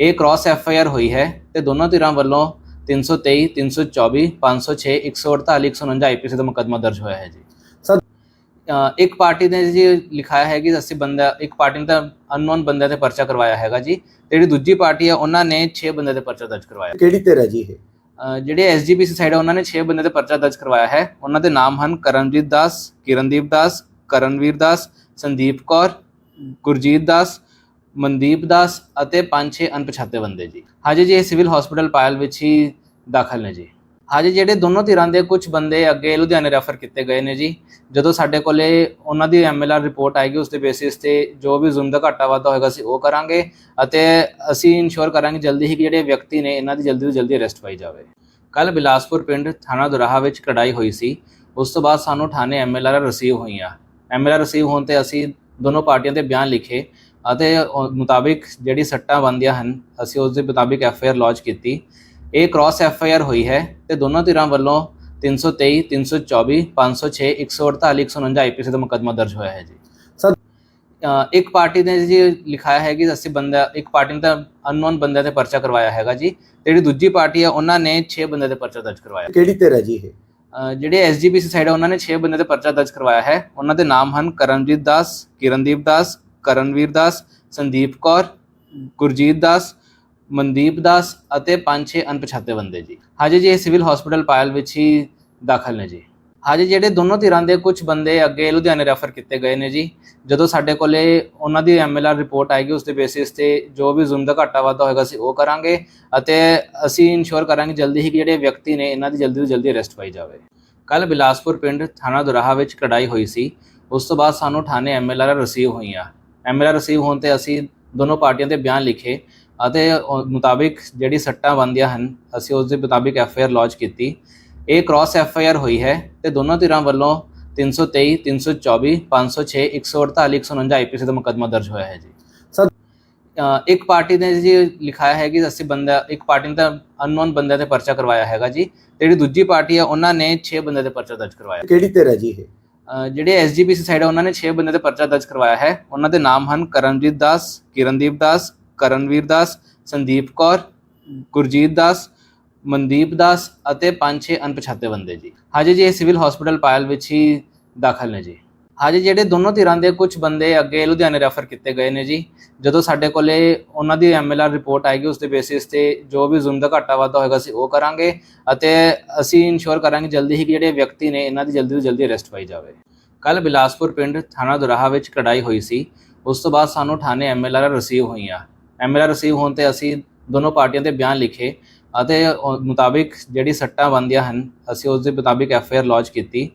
ਇਹ ਕ੍ਰਾਸ ਐਫਆਈਆਰ ਹੋਈ ਹੈ ਤੇ ਦੋਨੋਂ ਧਿਰਾਂ ਵੱਲੋਂ 323 324 506 148 149 ਆਈਪੀਸੀ ਦਾ ਮੁਕੱਦਮਾ ਦਰਜ ਹੋਇਆ ਹੈ ਜੀ। ਇੱਕ ਪਾਰਟੀ ਨੇ ਜੀ ਲਿਖਾਇਆ ਹੈ ਕਿ ਅਸੀਂ ਬੰਦਾ ਇੱਕ ਪਾਰਟੀ ਨੇ ਤਾਂ ਅਨਨੋਨ ਬੰਦਿਆਂ ਤੇ ਪਰਚਾ ਕਰਵਾਇਆ ਹੈਗਾ ਜੀ ਤੇ ਜਿਹੜੀ ਦੂਜੀ ਪਾਰਟੀ ਹੈ ਉਹਨਾਂ ਨੇ 6 ਬੰਦਿਆਂ ਤੇ ਪਰਚਾ ਦਰਜ ਕਰਵਾਇਆ। ਕਿਹੜੀ ਧਿਰ ਹੈ ਜੀ ਇਹ? ਜਿਹੜੇ ਐਸਜੀਪੀਸੀ ਸਾਈਡ ਹੈ ਉਹਨਾਂ ਨੇ 6 ਬੰਦੇ ਤੇ ਪਰਚਾ ਦਰਜ ਕਰਵਾਇਆ ਹੈ। ਉਹਨਾਂ ਦੇ ਨਾਮ ਹਨ ਕਰਨਜੀਤ ਦਾਸ, ਕਿਰਨਦੀਪ ਦਾਸ, ਕਰਨਵੀਰ ਦਾਸ, ਸੰਦੀਪ ਕੌਰ, ਗੁਰਜੀਤ ਦਾਸ, ਮਨਦੀਪ ਦਾਸ ਅਤੇ ਪੰਜ ਛੇ ਅਣਪਛਾਤੇ ਬੰਦੇ ਜੀ। ਹਜੇ ਜੀ, ਇਹ ਸਿਵਲ ਹਸਪੀਟਲ ਪਾਇਲ ਵਿੱਚ ਹੀ ਦਾਖਲ ਨੇ ਜੀ। ਹਜੇ ਜਿਹੜੇ ਦੋਨੋਂ ਧਿਰਾਂ ਦੇ ਕੁਝ ਬੰਦੇ ਅੱਗੇ ਲੁਧਿਆਣੇ ਰੈਫਰ ਕੀਤੇ ਗਏ ਨੇ ਜੀ, ਜਦੋਂ ਸਾਡੇ ਕੋਲੇ ਉਹਨਾਂ ਦੀ ਐਮਐਲਆਰ ਰਿਪੋਰਟ ਆਏਗੀ, ਉਸ ਦੇ ਬੇਸਿਸ ਤੇ ਜੋ ਵੀ ਜ਼ੁਲਮ ਦਾ ਘਾਟਾ ਵਾਧਾ ਹੋਏਗਾ, ਅਸੀਂ ਉਹ ਕਰਾਂਗੇ ਅਤੇ ਅਸੀਂ ਇਨਸ਼ੋਰ ਕਰਾਂਗੇ ਜਲਦੀ ਹੀ ਕਿ ਜਿਹੜੇ ਵਿਅਕਤੀ ਨੇ, ਇਹਨਾਂ ਦੀ ਜਲਦੀ ਤੋਂ ਜਲਦੀ ਅਰੈਸਟ ਪਾਈ ਜਾਵੇ। ਕੱਲ ਬਿਲਾਸਪੁਰ ਪਿੰਡ ਥਾਣਾ ਦੁਰਾਹਾ ਵਿੱਚ ਕਢਾਈ ਹੋਈ ਸੀ, ਉਸ ਤੋਂ ਬਾਅਦ ਸਾਨੂੰ ਥਾਣੇ ਐਮਐਲਆਰ ਰਿਸੀਵ ਹੋਈਆਂ। ਐਮਐਲਆਰ ਰਿਸੀਵ ਹੋਣ ਤੇ ਅਸੀਂ ਦੋਨੋਂ ਪਾਰਟੀਆਂ ਦੇ ਬਿਆਨ ਲਿਖੇ ਅਤੇ ਮੁਤਾਬਿਕ ਜਿਹੜੀ ਸੱਟਾਂ ਬੰਦੀਆਂ ਹਨ, ਅਸੀਂ ਉਸ ਦੇ ਮੁਤਾਬਿਕ ਐਫਆਈਆਰ ਲੌਂਚ ਕੀਤੀ। ਇਹ ਕ੍ਰਾਸ ਐਫਆਈਆਰ ਹੋਈ ਹੈ ਤੇ ਦੋਨੋਂ ਧਿਰਾਂ ਵੱਲੋਂ 323 324 506 148 149 ਆਈਪੀਸੀ ਦਾ ਮੁਕੱਦਮਾ ਦਰਜ ਹੋਇਆ ਹੈ ਜੀ। ਸਰ- ਇੱਕ ਪਾਰਟੀ ਨੇ ਜੀ ਲਿਖਾਇਆ ਹੈ ਕਿ ਅਸੀਂ ਬੰਦਾ ਇੱਕ ਪਾਰਟੀ ਨੇ ਤਾਂ ਅਨਨੋਨ ਬੰਦਿਆਂ ਤੇ ਪਰਚਾ ਕਰਵਾਇਆ ਹੈਗਾ ਜੀ ਤੇ ਜਿਹੜੀ ਦੂਜੀ ਪਾਰਟੀ ਹੈ ਉਹਨਾਂ ਨੇ 6 ਬੰਦਿਆਂ ਤੇ ਪਰਚਾ ਦਰਜ ਕਰਵਾਇਆ। ਕਿਹੜੀ ਧਿਰ ਹੈ ਜੀ ਇਹ? ਜਿਹੜੇ ਐਸਜੀਪੀਸੀ ਸਾਈਡ ਹੈ ਉਹਨਾਂ ਨੇ 6 ਬੰਦੇ ਤੇ ਪਰਚਾ ਦਰਜ ਕਰਵਾਇਆ ਹੈ। ਉਹਨਾਂ ਦੇ ਨਾਮ ਹਨ ਕਰਮਜੀਤ ਦਾਸ ਕਿਰਨਦੀਪ ਦਾਸ ਕਰਨਵੀਰ ਦਾਸ ਸੰਦੀਪ ਕੌਰ ਗੁਰਜੀਤ ਦਾਸ ਮਨਦੀਪ ਦਾਸ ਅਤੇ ਪੰਜ ਛੇ ਅਣਪਛਾਤੇ ਬੰਦੇ ਜੀ। ਹਜੇ ਜੀ, ਇਹ ਸਿਵਲ ਹਸਪੀਟਲ ਪਾਇਲ ਵਿੱਚ ਹੀ ਦਾਖਲ ਨੇ ਜੀ। ਹਜੇ, ਜਿਹੜੇ ਦੋਨੋਂ ਧਿਰਾਂ ਦੇ ਕੁਝ ਬੰਦੇ ਅੱਗੇ ਲੁਧਿਆਣੇ ਰੈਫਰ ਕੀਤੇ ਗਏ ਨੇ ਜੀ। ਜਦੋਂ ਸਾਡੇ ਕੋਲੇ ਉਹਨਾਂ ਦੀ ਐਮਐਲਆਰ ਰਿਪੋਰਟ ਆਏਗੀ, ਉਸ ਦੇ ਬੇਸਿਸ ਤੇ ਜੋ ਵੀ ਜ਼ੁਲਮ ਦਾ ਘਾਟਾ ਵਾਧਾ ਹੋਏਗਾ, ਅਸੀਂ ਉਹ ਕਰਾਂਗੇ ਅਤੇ ਅਸੀਂ ਇਨਸ਼ੋਰ ਕਰਾਂਗੇ ਜਲਦੀ ਹੀ ਕਿ ਜਿਹੜੇ ਵਿਅਕਤੀ ਨੇ, ਇਹਨਾਂ ਦੀ ਜਲਦੀ ਤੋਂ ਜਲਦੀ ਅਰੈਸਟ ਪਾਈ ਜਾਵੇ। ਕੱਲ ਬਿਲਾਸਪੁਰ ਪਿੰਡ ਥਾਣਾ ਦੁਰਾਹਾ ਵਿੱਚ ਕਢਾਈ ਹੋਈ ਸੀ। ਉਸ ਤੋਂ ਬਾਅਦ ਸਾਨੂੰ ਥਾਣੇ ਐਮਐਲਆਰ ਰਿਸੀਵ ਹੋਈਆਂ। ਐਮਐਲਆਰ ਰਿਸੀਵ ਹੋਣ ਤੇ ਅਸੀਂ ਦੋਨੋਂ ਪਾਰਟੀਆਂ ਦੇ ਬਿਆਨ ਲਿਖੇ। ਅਤੇ ਮੁਤਾਬਿਕ ਜਿਹੜੀ ਸੱਟਾਂ ਬੰਦੀਆਂ ਹਨ ਅਸੀਂ ਉਸ ਦੇ ਮੁਤਾਬਿਕ ਐਫਆਈਆਰ ਲੌਂਚ ਕੀਤੀ। ਇਹ ਕ੍ਰਾਸ ਐਫਆਈਆਰ ਹੋਈ ਹੈ ਤੇ ਦੋਨੋਂ ਧਿਰਾਂ ਵੱਲੋਂ 323 324 506 148 149 ਆਈਪੀਸੀ ਦਾ ਮੁਕੱਦਮਾ ਦਰਜ ਹੋਇਆ ਹੈ ਜੀ। ਇੱਕ ਪਾਰਟੀ ਨੇ ਜੀ ਲਿਖਾਇਆ ਹੈ ਕਿ ਅਸੀਂ ਬੰਦਾ ਇੱਕ ਪਾਰਟੀ ਨੇ ਤਾਂ ਅਨਨੋਨ ਬੰਦਿਆਂ ਤੇ ਪਰਚਾ ਕਰਵਾਇਆ ਹੈਗਾ ਜੀ ਤੇ ਜਿਹੜੀ ਦੂਜੀ ਪਾਰਟੀ ਹੈ ਉਹਨਾਂ ਨੇ 6 ਬੰਦਿਆਂ ਤੇ ਪਰਚਾ ਦਰਜ ਕਰਵਾਇਆ। ਕਿਹੜੀ ਧਿਰ ਹੈ ਜੀ ਇਹ? ਜਿਹੜੇ ਐਸਜੀਪੀਸੀ ਸਾਈਡ ਹੈ ਉਹਨਾਂ ਨੇ 6 ਬੰਦੇ ਤੇ ਪਰਚਾ ਦਰਜ ਕਰਵਾਇਆ ਹੈ। ਉਹਨਾਂ ਦੇ ਨਾਮ ਹਨ ਕਰਮਜੀਤ ਦਾਸ ਕਿਰਨਦੀਪ ਦਾਸ ਕਰਨਵੀਰ ਦਾਸ, ਸੰਦੀਪ ਕੌਰ, ਗੁਰਜੀਤ ਦਾਸ, ਮਨਦੀਪ ਦਾਸ ਅਤੇ ਪੰਜ ਛੇ ਅਣਪਛਾਤੇ ਬੰਦੇ ਜੀ। ਹਜੇ ਜੀ, ਇਹ ਸਿਵਲ ਹਸਪੀਟਲ ਪਾਇਲ ਵਿੱਚ ਹੀ ਦਾਖਲ ਨੇ ਜੀ। ਹਜੇ, ਜਿਹੜੇ ਦੋਨੋਂ ਧਿਰਾਂ ਦੇ ਕੁਝ ਬੰਦੇ ਅੱਗੇ ਲੁਧਿਆਣੇ ਰੈਫਰ ਕੀਤੇ ਗਏ ਨੇ ਜੀ। ਜਦੋਂ ਸਾਡੇ ਕੋਲੇ ਉਹਨਾਂ ਦੀ ਐਮਐਲਆਰ ਰਿਪੋਰਟ ਆਏਗੀ, ਉਸ ਦੇ ਬੇਸਿਸ ਤੇ ਜੋ ਵੀ ਜ਼ੁਲਮ ਦਾ ਘਾਟਾ ਵਾਧਾ ਹੋਏਗਾ, ਅਸੀਂ ਉਹ ਕਰਾਂਗੇ ਅਤੇ ਅਸੀਂ ਇਨਸ਼ੋਰ ਕਰਾਂਗੇ ਜਲਦੀ ਹੀ ਕਿ ਜਿਹੜੇ ਵਿਅਕਤੀ ਨੇ, ਇਹਨਾਂ ਦੀ ਜਲਦੀ ਤੋਂ ਜਲਦੀ ਅਰੈਸਟ ਪਾਈ ਜਾਵੇ। ਕੱਲ ਬਿਲਾਸਪੁਰ ਪਿੰਡ ਥਾਣਾ ਦੁਰਾਹਾ ਵਿੱਚ ਕਢਾਈ ਹੋਈ ਸੀ। ਉਸ ਤੋਂ ਬਾਅਦ ਸਾਨੂੰ ਥਾਣੇ ਐਮਐਲਆਰ ਰਿਸੀਵ ਹੋਈਆਂ। ਐਮਐਲਆਰ ਰਿਸੀਵ ਹੋਣ ਤੇ ਅਸੀਂ ਦੋਨੋਂ ਪਾਰਟੀਆਂ ਦੇ ਬਿਆਨ ਲਿਖੇ ਅਤੇ ਮੁਤਾਬਿਕ ਜਿਹੜੀ ਸੱਟਾਂ ਬੰਦੀਆਂ ਹਨ ਅਸੀਂ ਉਸ ਦੇ ਮੁਤਾਬਿਕ ਐਫਆਈਆਰ ਲੌਂਚ ਕੀਤੀ।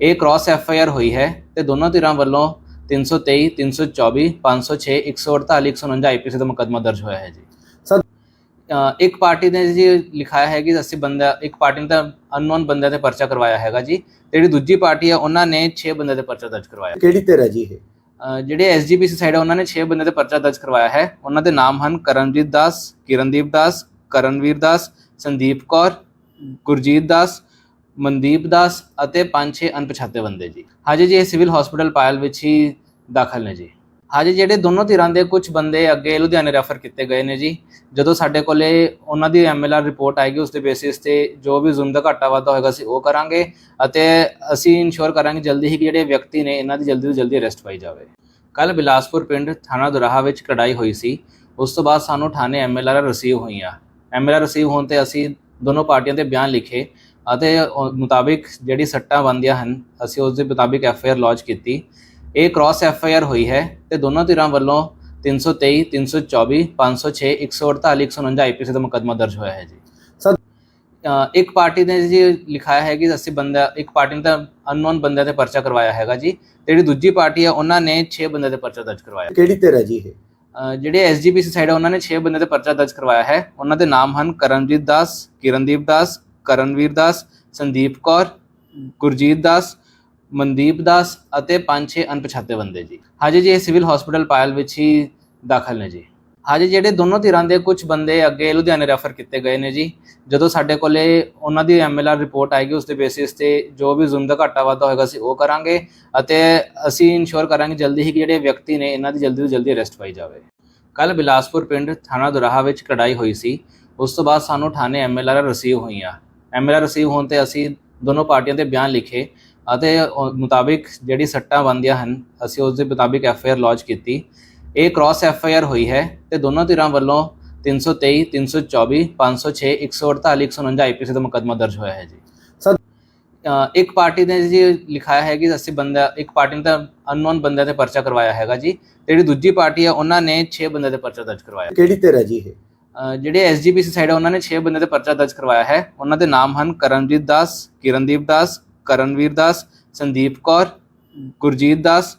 ਇਹ ਕ੍ਰਾਸ ਐਫਆਈਆਰ ਹੋਈ ਹੈ ਤੇ ਦੋਨੋਂ ਧਿਰਾਂ ਵੱਲੋਂ 323 324 506 148 149 ਆਈਪੀਸੀ ਦਾ ਮੁਕੱਦਮਾ ਦਰਜ ਹੋਇਆ ਹੈ ਜੀ। ਸਰ- ਇੱਕ ਪਾਰਟੀ ਨੇ ਜੀ ਲਿਖਾਇਆ ਹੈ ਕਿ ਅਸੀਂ ਬੰਦਾ ਇੱਕ ਪਾਰਟੀ ਨੇ ਤਾਂ ਅਨਨੋਨ ਬੰਦਿਆਂ ਤੇ ਪਰਚਾ ਕਰਵਾਇਆ ਹੈਗਾ ਜੀ ਤੇ ਜਿਹੜੀ ਦੂਜੀ ਪਾਰਟੀ ਹੈ ਉਹਨਾਂ ਨੇ 6 ਬੰਦੇ ਤੇ ਪਰਚਾ ਦਰਜ ਕਰਵਾਇਆ। ਕਿਹੜੀ ਧਿਰ ਹੈ ਜੀ ਇਹ? ਜਿਹੜੇ ਐਸਜੀਪੀਸੀ ਸਾਈਡ ਹੈ ਉਹਨਾਂ ਨੇ 6 ਬੰਦੇ ਤੇ ਪਰਚਾ ਦਰਜ ਕਰਵਾਇਆ ਹੈ। ਉਹਨਾਂ ਦੇ ਨਾਮ ਹਨ ਕਰਨਜੀਤ ਦਾਸ, ਕਿਰਨਦੀਪ ਦਾਸ, ਕਰਨਵੀਰ ਦਾਸ, ਸੰਦੀਪ ਕੌਰ, ਗੁਰਜੀਤ ਦਾਸ, ਮਨਦੀਪ ਦਾਸ ਅਤੇ ਪੰਜ ਛੇ ਅਣਪਛਾਤੇ ਬੰਦੇ ਜੀ। ਹਜੇ ਜੀ ਇਹ ਸਿਵਲ ਹਸਪੀਟਲ ਪਾਇਲ ਵਿੱਚ ਹੀ ਦਾਖਲ ਨੇ ਜੀ। ਹਜੇ ਜਿਹੜੇ ਦੋਨੋਂ ਧਿਰਾਂ ਦੇ ਕੁਝ ਬੰਦੇ ਅੱਗੇ ਲੁਧਿਆਣੇ ਰੈਫਰ ਕੀਤੇ ਗਏ ਨੇ ਜੀ, ਜਦੋਂ ਸਾਡੇ ਕੋਲੇ ਉਹਨਾਂ ਦੀ ਐਮਐਲਆਰ ਰਿਪੋਰਟ ਆਏਗੀ, ਉਸ ਦੇ ਬੇਸਿਸ ਤੇ ਜੋ ਵੀ ਜ਼ੁਲਮ ਦਾ ਘਾਟਾ ਵਾਧਾ ਹੋਏਗਾ, ਅਸੀਂ ਉਹ ਕਰਾਂਗੇ ਅਤੇ ਅਸੀਂ ਇਨਸ਼ੋਰ ਕਰਾਂਗੇ ਜਲਦੀ ਹੀ ਕਿ ਜਿਹੜੇ ਵਿਅਕਤੀ ਨੇ, ਇਹਨਾਂ ਦੀ ਜਲਦੀ ਤੋਂ ਜਲਦੀ ਅਰੈਸਟ ਪਾਈ ਜਾਵੇ। ਕੱਲ ਬਿਲਾਸਪੁਰ ਪਿੰਡ ਥਾਣਾ ਦੁਰਾਹਾ ਵਿੱਚ ਕੜਾਈ ਹੋਈ ਸੀ, ਉਸ ਤੋਂ ਬਾਅਦ ਸਾਨੂੰ ਥਾਣੇ ਐਮਐਲਆਰ ਰਿਸੀਵ ਹੋਈਆਂ। ਐਮਐਲਆਰ ਰਿਸੀਵ ਹੋਣ ਤੇ ਅਸੀਂ ਦੋਨੋਂ ਪਾਰਟੀਆਂ ਦੇ ਬਿਆਨ ਲਿਖੇ ਅਤੇ ਮੁਤਾਬਿਕ ਜਿਹੜੀ ਸੱਟਾਂ ਬੰਦੀਆਂ ਹਨ, ਅਸੀਂ ਉਸ ਦੇ ਮੁਤਾਬਿਕ ਐਫਆਈਆਰ ਲੌਂਚ ਕੀਤੀ। ਇਹ ਕ੍ਰਾਸ ਐਫਆਈਆਰ ਹੋਈ ਹੈ ਤੇ ਦੋਨੋਂ ਧਿਰਾਂ ਵੱਲੋਂ 323 324 506 148 149 ਆਈਪੀਸੀ ਦਾ ਮੁਕੱਦਮਾ ਦਰਜ ਹੋਇਆ ਹੈ ਜੀ। ਸਰ- ਇੱਕ ਪਾਰਟੀ ਨੇ ਜੀ ਲਿਖਾਇਆ ਹੈ ਕਿ ਅਸੀਂ ਬੰਦਾ ਇੱਕ ਪਾਰਟੀ ਨੇ ਤਾਂ ਅਨਨੋਨ ਬੰਦਿਆਂ ਤੇ ਪਰਚਾ ਕਰਵਾਇਆ ਹੈਗਾ ਜੀ ਤੇ ਜਿਹੜੀ ਦੂਜੀ ਪਾਰਟੀ ਹੈ ਉਹਨਾਂ ਨੇ 6 ਬੰਦੇ ਤੇ ਪਰਚਾ ਦਰਜ ਕਰਵਾਇਆ। ਕਿਹੜੀ ਧਿਰ ਹੈ ਜੀ ਇਹ? ਜਿਹੜੇ ਐਸਜੀਪੀਸੀ ਸਾਈਡ ਹੈ ਉਹਨਾਂ ਨੇ 6 ਬੰਦੇ ਤੇ ਪਰਚਾ ਦਰਜ ਕਰਵਾਇਆ ਹੈ। ਉਹਨਾਂ ਦੇ ਨਾਮ ਹਨ ਕਰਮਜੀਤ ਦਾਸ ਕਿਰਨਦੀਪ ਦਾਸ ਕਰਨਵੀਰ ਦਾਸ ਸੰਦੀਪ ਕੌਰ ਗੁਰਜੀਤ ਦਾਸ ਮਨਦੀਪ ਦਾਸ ਅਤੇ ਪੰਜ ਛੇ ਅਣਪਛਾਤੇ ਬੰਦੇ ਜੀ। ਹਜੇ ਜੀ, ਇਹ ਸਿਵਲ ਹਸਪੀਟਲ ਪਾਇਲ ਵਿੱਚ ਹੀ ਦਾਖਲ ਨੇ ਜੀ। ਹਾਜੀ, ਜਿਹੜੇ ਦੋਨੋਂ ਧਿਰਾਂ ਦੇ ਕੁਝ ਬੰਦੇ ਅੱਗੇ ਲੁਧਿਆਣੇ ਰੈਫਰ ਕੀਤੇ ਗਏ ਨੇ ਜੀ। ਜਦੋਂ ਸਾਡੇ ਕੋਲੇ ਉਹਨਾਂ ਦੀ ਐਮਐਲਆਰ ਰਿਪੋਰਟ ਆਏਗੀ, ਉਸ ਦੇ ਬੇਸਿਸ ਤੇ ਜੋ ਵੀ ਜ਼ੁਲਮ ਦਾ ਘਾਟਾ ਵਾਧਾ ਹੋਏਗਾ, ਅਸੀਂ ਉਹ ਕਰਾਂਗੇ ਅਤੇ ਅਸੀਂ ਇਨਸ਼ੋਰ ਕਰਾਂਗੇ ਜਲਦੀ ਹੀ ਕਿ ਜਿਹੜੇ ਵਿਅਕਤੀ ਨੇ, ਇਹਨਾਂ ਦੀ ਜਲਦੀ ਤੋਂ ਜਲਦੀ ਅਰੈਸਟ ਪਾਈ ਜਾਵੇ। ਕੱਲ ਬਿਲਾਸਪੁਰ ਪਿੰਡ ਥਾਣਾ ਦੁਰਾਹਾ ਵਿੱਚ ਕੜਾਈ ਹੋਈ ਸੀ। ਉਸ ਤੋਂ ਬਾਅਦ ਸਾਨੂੰ ਥਾਣੇ ਐਮਐਲਆਰ ਰਿਸੀਵ ਹੋਈਆਂ। ਐਮਐਲਆਰ ਰਿਸੀਵ ਹੋਣ ਤੇ ਅਸੀਂ ਦੋਨੋਂ ਪਾਰਟੀਆਂ ਦੇ ਬਿਆਨ ਲਿਖੇ। ਅਤੇ ਮੁਤਾਬਿਕ ਜਿਹੜੀ ਸੱਟਾਂ ਬੰਦੀਆਂ ਹਨ ਅਸੀਂ ਉਸ ਦੇ ਮੁਤਾਬਿਕ ਐਫਆਈਆਰ ਲੌਂਚ ਕੀਤੀ। ਇਹ ਕ੍ਰਾਸ ਐਫਆਈਆਰ ਹੋਈ ਹੈ ਤੇ ਦੋਨੋਂ ਧਿਰਾਂ ਵੱਲੋਂ 323 324 506 148 149 ਆਈਪੀਸੀ ਦਾ ਮੁਕੱਦਮਾ ਦਰਜ ਹੋਇਆ ਹੈ ਜੀ। ਇੱਕ ਪਾਰਟੀ ਨੇ ਜੀ ਲਿਖਾਇਆ ਹੈ ਕਿ ਅਸੀਂ ਬੰਦਾ ਇੱਕ ਪਾਰਟੀ ਨੇ ਤਾਂ ਅਨਨੋਨ ਬੰਦਿਆਂ ਤੇ ਪਰਚਾ ਕਰਵਾਇਆ ਹੈਗਾ ਜੀ ਤੇ ਜਿਹੜੀ ਦੂਜੀ ਪਾਰਟੀ ਹੈ ਉਹਨਾਂ ਨੇ 6 ਬੰਦਿਆਂ ਤੇ ਪਰਚਾ ਦਰਜ ਕਰਵਾਇਆ। ਕਿਹੜੀ ਧਿਰ ਹੈ ਜੀ ਇਹ? ਜਿਹੜੇ ਐਸਜੀਪੀਸੀ ਸਾਈਡ ਹੈ ਉਹਨਾਂ ਨੇ 6 ਬੰਦਿਆਂ ਤੇ ਪਰਚਾ ਦਰਜ ਕਰਵਾਇਆ ਹੈ। ਉਹਨਾਂ ਦੇ ਨਾਮ ਹਨ ਕਰਮਜੀਤ ਦਾਸ ਕਿਰਨਦੀਪ ਦਾਸ ਕਰਨਵੀਰ ਦਾਸ, ਸੰਦੀਪ ਕੌਰ, ਗੁਰਜੀਤ ਦਾਸ,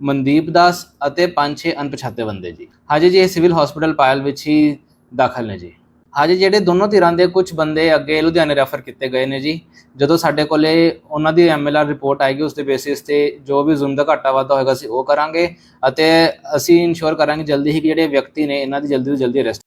ਮਨਦੀਪ ਦਾਸ ਅਤੇ ਪੰਜ ਛੇ ਅਣਪਛਾਤੇ ਬੰਦੇ ਜੀ। ਹਾਜੀ ਜੀ, ਇਹ ਸਿਵਲ ਹਸਪੀਟਲ ਪਾਇਲ ਵਿੱਚ ਹੀ ਦਾਖਲ ਨੇ ਜੀ। ਹਾਜੀ, ਜਿਹੜੇ ਦੋਨੋਂ ਧਿਰਾਂ ਦੇ ਕੁਝ ਬੰਦੇ ਅੱਗੇ ਲੁਧਿਆਣੇ ਰੈਫਰ ਕੀਤੇ ਗਏ ਨੇ ਜੀ। ਜਦੋਂ ਸਾਡੇ ਕੋਲੇ ਉਹਨਾਂ ਦੀ ਐਮਐਲਆਰ ਰਿਪੋਰਟ ਆਏਗੀ, ਉਸ ਦੇ ਬੇਸਿਸ ਤੇ ਜੋ ਵੀ ਜ਼ੁਲਮ ਦਾ ਘਾਟਾ ਵਾਧਾ ਹੋਏਗਾ, ਅਸੀਂ ਉਹ ਕਰਾਂਗੇ ਅਤੇ ਅਸੀਂ ਇਨਸ਼ੋਰ ਕਰਾਂਗੇ ਜਲਦੀ ਹੀ ਕਿ ਜਿਹੜੇ ਵਿਅਕਤੀ ਨੇ, ਇਹਨਾਂ ਦੀ ਜਲਦੀ ਤੋਂ ਜਲਦੀ ਅਰੈਸਟ